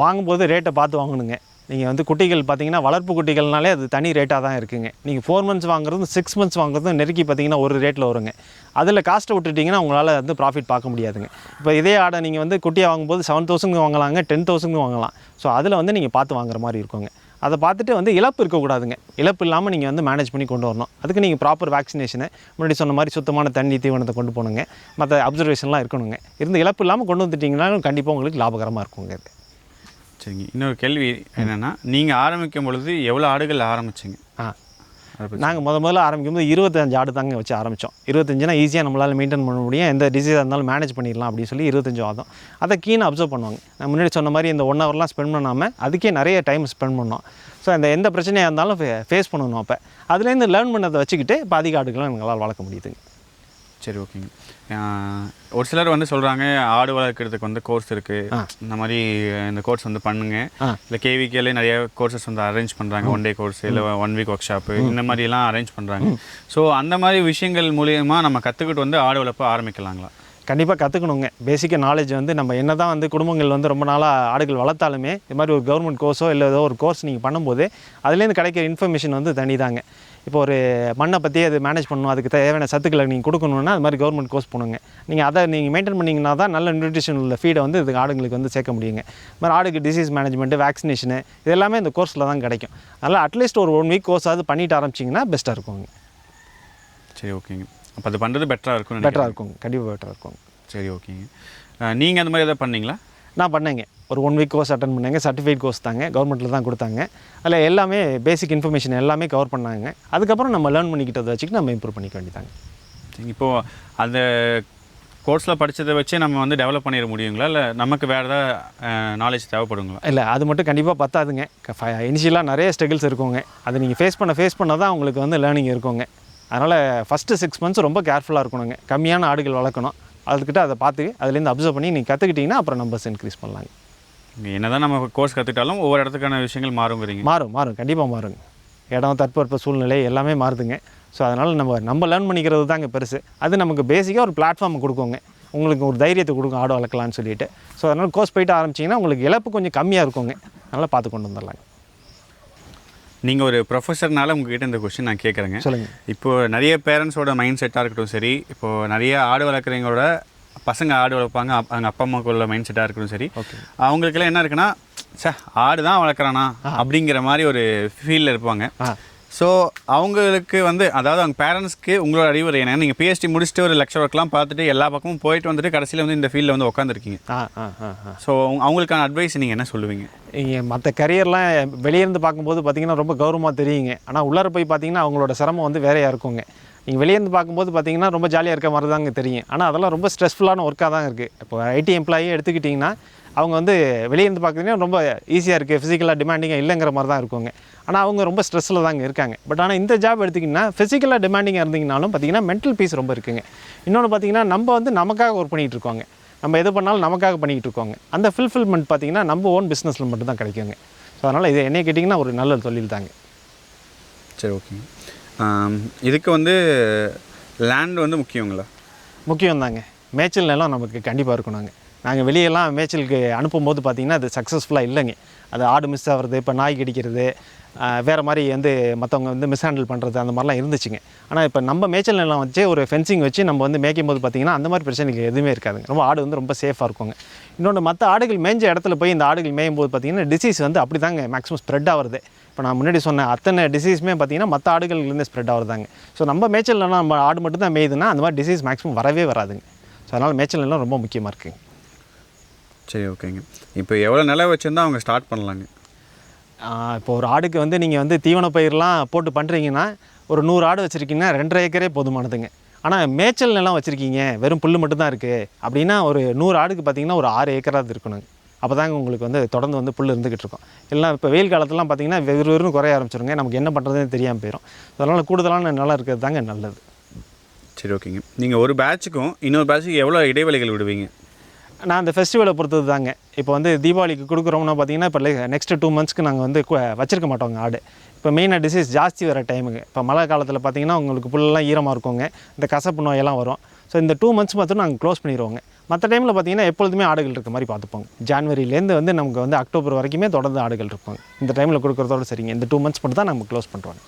வாங்கும்போது ரேட்டை பார்த்து வாங்கணுங்க. நீங்கள் வந்து குட்டிகள் பார்த்தீங்கன்னா வளர்ப்பு குட்டிகள்னாலே அது தனி ரேட்டாக தான் இருக்குங்க. நீங்கள் ஃபோர் மந்த்ஸ் வாங்குறதும் சிக்ஸ் மந்த்ஸ் வாங்குறதும் நெருக்கி பார்த்தீங்கன்னா ஒரு ரேட்டில் வருங்க. அதில் காஸ்ட்டை விட்டுட்டிங்கன்னா உங்களால் வந்து ப்ராஃபிட் பார்க்க முடியாதுங்க. இப்போ இதே ஆடை நீங்கள் வந்து குட்டியாக வாங்கும்போது செவன் தௌசண்ட் வாங்கலாங்க டென் தௌசண்ட் வாங்கலாம். ஸோ அதில் வந்து நீங்கள் பார்த்து வாங்குற மாதிரி இருக்குங்க. அதை பார்த்துட்டு வந்து இழப்பு இருக்கக்கூடாதுங்க. இழப்பு இல்லாமல் நீங்கள் வந்து மேனேஜ் பண்ணி கொண்டு வரணும். அதுக்கு நீங்கள் ப்ராப்பர் வேக்சினேஷனை முன்னாடி சொன்ன மாதிரி சுத்தமான தண்ணி தீவனத்தை கொண்டு போகணுங்க. மற்ற அப்சர்வேஷன்லாம் இருக்கணுங்க. இருந்து இழப்பு இல்லாமல் கொண்டு வந்துட்டிங்கன்னா கண்டிப்பாக உங்களுக்கு லாபகரமாக இருக்குங்க இது. சரிங்க இன்னொரு கேள்வி என்னென்னா நீங்கள் ஆரம்பிக்கும் பொழுது எவ்வளோ ஆடுகள் ஆரம்பிச்சிங்க? ஆ. நாங்கள் முத முதல்ல ஆரம்பிக்கும்போது இருபத்தஞ்சு ஆடு தாங்க வச்சு ஆரம்பித்தோம் இருபத்தஞ்சுனா ஈஸியாக நம்மளால் மெயின்டைன் பண்ண முடியும். எந்த டிசீஸாக இருந்தாலும் மேனேஜ் பண்ணிடலாம் அப்படின்னு சொல்லி இருபத்தஞ்சு ஆகும் அதை கீழே அப்சர்வ் பண்ணுவாங்க. நான் முன்னாடி சொன்ன மாதிரி இந்த ஒன் ஹவர்லாம் ஸ்பெண்ட் பண்ணாமல் அதுக்கே நிறைய டைம் ஸ்பெண்ட் பண்ணோம். ஸோ அந்த எந்த பிரச்சனையாக இருந்தாலும் ஃபேஸ் பண்ணணும் அப்போ. அதுலேருந்து லேர்ன் பண்ணதை வச்சுக்கிட்டு இப்போ அதிக ஆடுகளை எங்களால் வளர்க்க முடியுதுங்க. சரி ஓகேங்க ஒரு சிலர் வந்து சொல்கிறாங்க ஆடு வளர்க்குறதுக்கு வந்து கோர்ஸ் இருக்குது இந்த மாதிரி இந்த கோர்ஸ் வந்து பண்ணுங்க. இல்லை கேவிகேலே நிறைய கோர்சஸ் வந்து அரேஞ்ச் பண்ணுறாங்க ஒன் டே கோர்ஸ் இல்லை ஒன் வீக் ஒர்க் ஷாப்பு இந்த மாதிரிலாம் அரேஞ்ச் பண்ணுறாங்க ஸோ அந்த மாதிரி விஷயங்கள் மூலியமாக நம்ம கற்றுக்கிட்டு வந்து ஆடு வளர்ப்ப ஆரம்பிக்கலாங்களா? கண்டிப்பாக கற்றுக்கணுங்க பேசிக்காக நாலேஜ் வந்து நம்ம என்ன தான் வந்து குடும்பங்கள் வந்து ரொம்ப நாளாக ஆடுகள் வளர்த்தாலுமே இது மாதிரி ஒரு கவர்மெண்ட் கோர்ஸோ இல்லை ஏதோ ஒரு கோர்ஸ் நீங்கள் பண்ணும்போது அதுலேருந்து கிடைக்கிற இன்ஃபர்மேஷன் வந்து தனிதாங்க. இப்போ ஒரு மண்ணை பற்றி அது மேனேஜ் பண்ணணும். அதுக்கு தேவையான சத்துக்களை நீங்கள் கொடுக்கணுன்னா அது மாதிரி கவர்மெண்ட் கோர்ஸ் பண்ணுங்க நீங்கள் அதை நீங்கள் மெயின்டைன் பண்ணிங்கன்னா தான் நல்ல நியூட்ரிஷன் உள்ள ஃபீடை வந்து இதுக்கு ஆடுங்களுக்கு வந்து சேர்க்க முடியுங்க. இது மாதிரி ஆடுக்கு டிசீஸ் மேனேஜ்மெண்ட்டு வேக்சினேஷனு இது எல்லாமே இந்த கோர்ஸில் தான் கிடைக்கும். அதனால் அட்லீஸ்ட் ஒரு ஒன் வீக் கோர்ஸ் அது பண்ணிட்டு ஆரம்பிச்சிங்கன்னா பெஸ்ட்டாக இருக்குங்க. சரி ஓகேங்க அப்போ அது பண்ணுறது பெட்டராக இருக்கும் பெட்டராக இருக்குங்க கண்டிப்பாக பெட்டராக இருக்குங்க சரி ஓகேங்க நீங்கள் அந்த மாதிரி எதாவது பண்ணீங்களா? நான் பண்ணேங்க. ஒரு ஒன் வீக் கோர்ஸ் அட்டன் பண்ணேங்க. சர்டிஃபிகேட் கோர்ஸ் தாங்க. கவர்மெண்ட்டில் தான் கொடுத்தாங்க. அதில் எல்லாமே பேசிக் இன்ஃபர்மேஷன் எல்லாமே கவர் பண்ணாங்க. அதுக்கப்புறம் நம்ம லேர்ன் பண்ணிக்கிட்டதை வச்சுட்டு நம்ம இம்ப்ரூவ் பண்ணிக்க வேண்டியதாங்க இப்போது அந்த கோர்ஸில் படித்ததை வச்சே நம்ம வந்து டெவலப் பண்ணிட முடியுங்களா? இல்லை நமக்கு வேறு ஏதாவது நாலேஜ் தேவைப்படுங்களா? இல்லை அது மட்டும் கண்டிப்பாக பத்தாதுங்க. இனிஷியலாக நிறைய ஸ்ட்ரகிள்ஸ் இருக்குங்க. அது நீங்கள் ஃபேஸ் பண்ண ஃபேஸ் பண்ண தான் உங்களுக்கு வந்து லேர்னிங் இருக்குங்க. அதனால் ஃபஸ்ட்டு சிக்ஸ் மந்த்ஸ் ரொம்ப கேர்ஃபுல்லாக இருக்கணுங்க. கம்மியான ஆடுகள் வளர்க்கணும். அதுக்கிட்ட அதை பார்த்து அதுலேருந்து அப்சர்வ் பண்ணி நீங்கள் கற்றுக்கிட்டிங்கன்னா அப்புறம் நம்பர்ஸ் இன்க்ரீஸ் பண்ணலாங்க. என்ன தான் நம்ம கோர்ஸ் கற்றுக்கிட்டாலும் ஒவ்வொரு இடத்துக்கான விஷயங்கள் மாறுங்கிறீங்க. மாறும் மாறும். கண்டிப்பாக மாறுங்க. இடம் தட்பவெப்ப சூழ்நிலை எல்லாமே மாறுதுங்க. ஸோ அதனால் நம்ம நம்ம லேர்ன் பண்ணிக்கிறது தாங்க பெருசு. அது நமக்கு பேசிக்காக ஒரு பிளாட்ஃபார்ம் கொடுக்குங்க. உங்களுக்கு ஒரு தைரியத்தை கொடுக்கும் ஆடு வளர்க்கலாம்னு சொல்லிட்டு. ஸோ அதனால் கோர்ஸ் போயிட்டு ஆரம்பிச்சிங்கன்னா உங்களுக்கு இழப்பு கொஞ்சம் கம்மியாக இருக்குங்க. அதனால் பார்த்து கொண்டு வந்துடலாங்க. நீங்கள் ஒரு ப்ரொஃபஸர்னால உங்ககிட்ட இந்த கொஸ்டின் நான் கேட்குறேங்க சொல்லுங்கள் இப்போ நிறைய பேரண்ட்ஸோட மைண்ட் செட்டாக இருக்கட்டும் சரி இப்போ நிறைய ஆடு வளர்க்குறவங்களோட பசங்க ஆடு வளர்ப்பாங்க அப்- அவங்க அப்பா அம்மாவுக்கு உள்ள மைண்ட் செட்டாக இருக்கட்டும் சரி அவங்களுக்கெல்லாம் என்ன இருக்குன்னா சே ஆடு தான் வளர்க்குறானா அப்படிங்கிற மாதிரி ஒரு ஃபீலில் இருப்பாங்க. ஸோ அவங்களுக்கு வந்து அதாவது அவங்க பேரண்ட்ஸ்க்கு உங்களோட அறிவுரை என்ன? நீங்கள் பிஹெச்டி முடிச்சுட்டு ஒரு லெக்சர் ஒர்க்லாம் பார்த்துட்டு எல்லா பக்கமும் போயிட்டு வந்துட்டு கடைசியில் வந்து இந்த ஃபீல்டில் வந்து உட்காந்துருக்கீங்க ஆ ஆ ஆ ஆ. ஸோ அவங்களுக்கான அட்வைஸ் நீங்கள் என்ன சொல்லுவீங்க? நீங்கள் மற்ற கரியர்லாம் வெளியேருந்து பார்க்கும்போது பார்த்தீங்கன்னா ரொம்ப கௌரவமாக தெரியுங்க. ஆனால் உள்ளார போய் பார்த்தீங்கன்னா அவங்களோட சிரமம் வந்து வேறையாக இருக்குங்க. நீங்கள் வெளியேருந்து பார்க்கும்போது பார்த்தீங்கன்னா ரொம்ப ஜாலியாக இருக்க மாதிரி தாங்க தெரியும். ஆனால் அதெல்லாம் ரொம்ப ஸ்ட்ரெஸ்ஃபுல்லான ஒர்க்காக தான் இருக்குது இப்போ ஐடி எம்ப்ளாயி எடுத்துக்கிட்டிங்கன்னா அவங்க வந்து வெளியேருந்து பார்க்குறீங்கன்னா ரொம்ப ஈஸியாக இருக்குது ஃபிசிக்கலாக டிமாண்டிங்காக இல்லைங்கிற மாதிரி தான் இருக்குங்க. ஆனால் அவங்க ரொம்ப ஸ்ட்ரெஸ்ஸில் தாங்க இருக்காங்க. பட் ஆனால் இந்த ஜாப் எடுத்திங்கன்னா ஃபிசிக்கலாக டிமாண்டிங்காக இருந்தீங்கனாலும் பார்த்தீங்கன்னா மென்டல் பீஸ் ரொம்ப இருக்குங்க. இன்னொன்று பார்த்தீங்கன்னா நம்ம வந்து நமக்காக ஒர்க் பண்ணிகிட்டு இருக்கோங்க. நம்ம எது பண்ணாலும் நமக்காக பண்ணிக்கிட்டு இருக்கோங்க. அந்த ஃபுல்ஃபில்மெண்ட் பார்த்தீங்கன்னா நம்ம ஓன் பிஸ்னஸில் மட்டும் தான் கிடைக்குங்க. ஸோ அதனால் இது என்னை கேட்டிங்கன்னா ஒரு நல்ல தொழில் தாங்க. சரி ஓகேங்க இதுக்கு வந்து லேண்ட் வந்து முக்கியங்களா? முக்கியம் தாங்க மேய்ச்சல் நிலம் நமக்கு கண்டிப்பாக இருக்கணுங்க. நாங்கள் வெளியெல்லாம் மேய்ச்சலுக்கு அனுப்பும்போது பார்த்திங்கன்னா அது சக்ஸஸ்ஃபுல்லாக இல்லைங்க. அது ஆடு மிஸ் ஆகிறது இப்போ நாய் கடிக்கிறது வேறு மாதிரி வந்து மற்றவங்க வந்து மிஸ்ஹேண்டில் பண்ணுறது அந்த மாதிரிலாம் இருந்துச்சுங்க. ஆனால் இப்போ நம்ம மேய்ச்சல் நிலம் வச்சு ஒரு ஃபென்சிங் வச்சு நம்ம வந்து மேய்க்கும் போது பார்த்திங்கன்னா அந்த மாதிரி பிரச்சனைகள் எதுவுமே இருக்காதுங்க. ரொம்ப ஆடு வந்து ரொம்ப சேஃபாக இருக்குங்க. இன்னொன்று மற்ற ஆடுகள் மேய்ஞ்ச இடத்துல போய் இந்த ஆடுகள் மேயும் போது பார்த்தீங்கன்னா டிசீஸ் வந்து அப்படி தாங்க மேக்ஸிமம் ஸ்ப்ரெட் ஆகுறது. இப்போ நான் முன்னாடி சொன்ன அத்தனை டிசீஸுமே பார்த்தீங்கன்னா மற்ற ஆடுகள்லேருந்து ஸ்ப்ரெட் ஆகுறதாங்க. ஸோ நம்ம மேய்ச்சல் நம்ம ஆடு மட்டும் தான் மேயுதுன்னா அந்த மாதிரி டிசீஸ் மேக்ஸிமம் வரவே வராதுங்க. ஸோ அதனால் மேய்ச்சல் நிலம் ரொம்ப முக்கியமாக இருக்குங்க. சரி ஓகேங்க. இப்போ எவ்வளோ நிலம் வச்சுருந்தா அவங்க ஸ்டார்ட் பண்ணலாங்க? இப்போ ஒரு ஆடுக்கு வந்து நீங்கள் வந்து தீவன பயிரெலாம் போட்டு பண்ணுறீங்கன்னா ஒரு நூறு ஆடு வச்சுருக்கீங்கன்னா ரெண்டரை ஏக்கரே போதுமானதுங்க. ஆனால் மேய்ச்சல் நிலம் வச்சுருக்கீங்க வெறும் புல் மட்டும்தான் இருக்குது அப்படின்னா ஒரு நூறு ஆடுக்கு பார்த்தீங்கன்னா ஒரு ஆறு ஏக்கராவது இருக்கணுங்க. அப்போ தாங்க உங்களுக்கு வந்து தொடர்ந்து வந்து புல் இருந்துக்கிட்டு இருக்கும். எல்லாம் இப்போ வெயில் காலத்துலாம் பார்த்தீங்கன்னா வெறு வெறும் குறைய ஆரம்பிச்சிருங்க. நமக்கு என்ன பண்ணுறதுன்னு தெரியாமல் போயிடும் அதனால் கூடுதலான நிலம் இருக்கிறது தாங்க நல்லது. சரி ஓகேங்க. நீங்கள் ஒரு பேட்சுக்கும் இன்னொரு பேட்சுக்கு எவ்வளோ இடைவெளிகள் விடுவீங்க? நான் அந்த ஃபெஸ்டிவலை பொறுத்தது தாங்க இப்போ வந்து தீபாவளிக்கு கொடுக்குறோம்னா பார்த்தீங்கன்னா இப்போ நெக்ஸ்ட் டூ மந்த்ஸ்க்கு நாங்கள் வந்து கு- வச்சிருக்க மாட்டோங்க ஆடு. இப்போ மெயினாக டிசீஸ் ஜாஸ்தி வர டைமுங்க இப்போ மழை காலத்தில் பார்த்தீங்கன்னா உங்களுக்கு புல்லெல்லாம் ஈரமாக இருக்குங்க. இந்த கசப்பு நோயெல்லாம் வரும். ஸோ இந்த டூ மந்த்ஸ் மட்டும் நாங்கள் க்ளோஸ் பண்ணிடுவோங்க மற்ற டைமில் பார்த்தீங்கன்னா எப்பொழுதுமே ஆடுகள் இருக்க மாதிரி பார்த்துப்போங்க. ஜான்வரியிலேருந்து வந்து நமக்கு வந்து அக்டோபர் வரைக்குமே தொடர்ந்து ஆடுகள் இருப்பாங்க. இந்த டைமில் கொடுக்குறதோட சரிங்க. இந்த டூ மந்த்ஸ் மட்டும் தான் நம்ம க்ளோஸ் பண்ணுறோங்க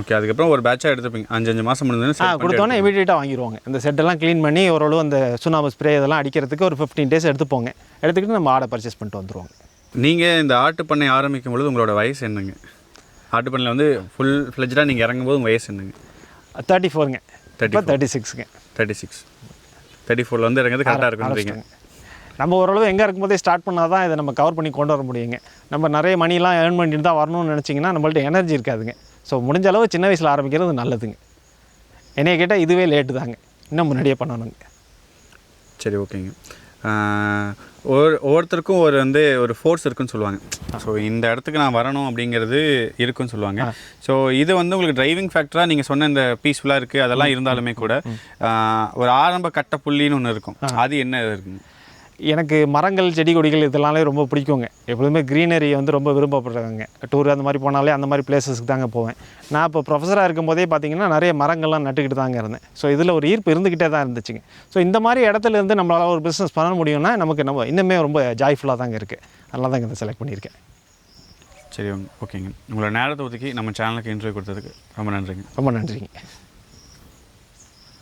ஓகே அதுக்கப்புறம் ஒரு பேட்சாக எடுத்துப்பீங்க அஞ்சு அஞ்சு மாதம் முடிஞ்சதுன்னு கொடுத்தோன்னே இமீடியட்டாக வாங்கிடுவாங்க இந்த செட்டெல்லாம் க்ளீன் பண்ணி ஓரளவு அந்த சுண்ணாம்பு ஸ்ப்ரே இதெல்லாம் அடிக்கிறதுக்கு ஒரு ஃபிஃப்டீன் டேஸ் எடுத்துப்போங்க. எடுத்துக்கிட்டு நம்ம ஆடை பர்ச்சேஸ் பண்ணிட்டு வந்துருவாங்க. நீங்கள் இந்த ஆட்டு பண்ணை ஆரம்பிக்கும் பொழுது உங்களோட வயசு என்னங்க? ஆட்டு பண்ணையில் வந்து ஃபுல் ஃப்ளெஜ்டாக நீங்கள் இறங்கும்போது உங்கள் வயசு என்னங்க? தேர்ட்டி ஃபோருங்க இப்போ தேர்ட்டி சிக்ஸுங்க தேர்ட்டி சிக்ஸ் தேர்ட்டி ஃபோரில் வந்து இறங்குறது கரெக்டாக இருக்குன்றீங்க நம்ம ஓரளவு எங்கே இருக்கும்போதே ஸ்டார்ட் பண்ணால் தான் இதை நம்ம கவர் பண்ணி கொண்டு வர முடியுங்க. நம்ம நிறைய மணிலாம் ஏர்ன் பண்ணிட்டு தான் வரணும்னு நினச்சிங்கன்னா நம்மள்ட்ட எனர்ஜி இருக்காதுங்க. ஸோ முடிஞ்ச அளவு சின்ன வயசில் ஆரம்பிக்கிறது நல்லதுங்க. என்னைய கேட்டால் இதுவே லேட்டு தாங்க. இன்னும் முன்னாடியே பண்ணணுங்க. சரி ஓகேங்க. ஒரு ஒவ்வொருத்தருக்கும் ஒரு வந்து ஒரு ஃபோர்ஸ் இருக்குன்னு சொல்லுவாங்க. ஸோ இந்த இடத்துக்கு நான் வரணும் அப்படிங்கிறது இருக்குன்னு சொல்லுவாங்க. ஸோ இது வந்து உங்களுக்கு டிரைவிங் ஃபேக்டராக நீங்கள் சொன்ன இந்த பீஸ்ஃபுல்லாக இருக்குது அதெல்லாம் இருந்தாலுமே கூட ஒரு ஆரம்ப கட்ட புள்ளின்னு ஒன்று இருக்கும். அது என்ன இருக்குங்க? எனக்கு மரங்கள் செடி கொடிகள் இதெல்லாமே ரொம்ப பிடிக்குங்க. எப்பொழுதுமே க்ரீனரி வந்து ரொம்ப விருப்பப்படுறவங்க டூர் அந்த மாதிரி போனாலே அந்த மாதிரி பிளேசஸ்க்கு தாங்க போவேன். நான் இப்போ ப்ரொஃபஸராக இருக்கும்போதே பார்த்தீங்கன்னா நிறைய மரங்கள்லாம் நட்டுக்கிட்டு தாங்க இருந்தேன். ஸோ இதில் ஒரு ஈர்ப்பு இருந்துக்கிட்டே தான் இருந்துச்சுங்க. ஸோ இந்த மாதிரி இடத்துல இருந்து நம்மளால் ஒரு பிஸ்னஸ் பண்ண முடியும்னா நமக்கு நம்ம இன்னுமே ரொம்ப ஜாய்ஃபுல்லாக தாங்க இருக்குது அதனால தாங்க இதை செலக்ட் பண்ணியிருக்கேன். சரி ஓகேங்க. உங்களோட நேரத்தை ஒதுக்கி நம்ம சேனலுக்கு இன்டர்வியூ கொடுத்ததுக்கு ரொம்ப நன்றிங்க. ரொம்ப நன்றிங்க.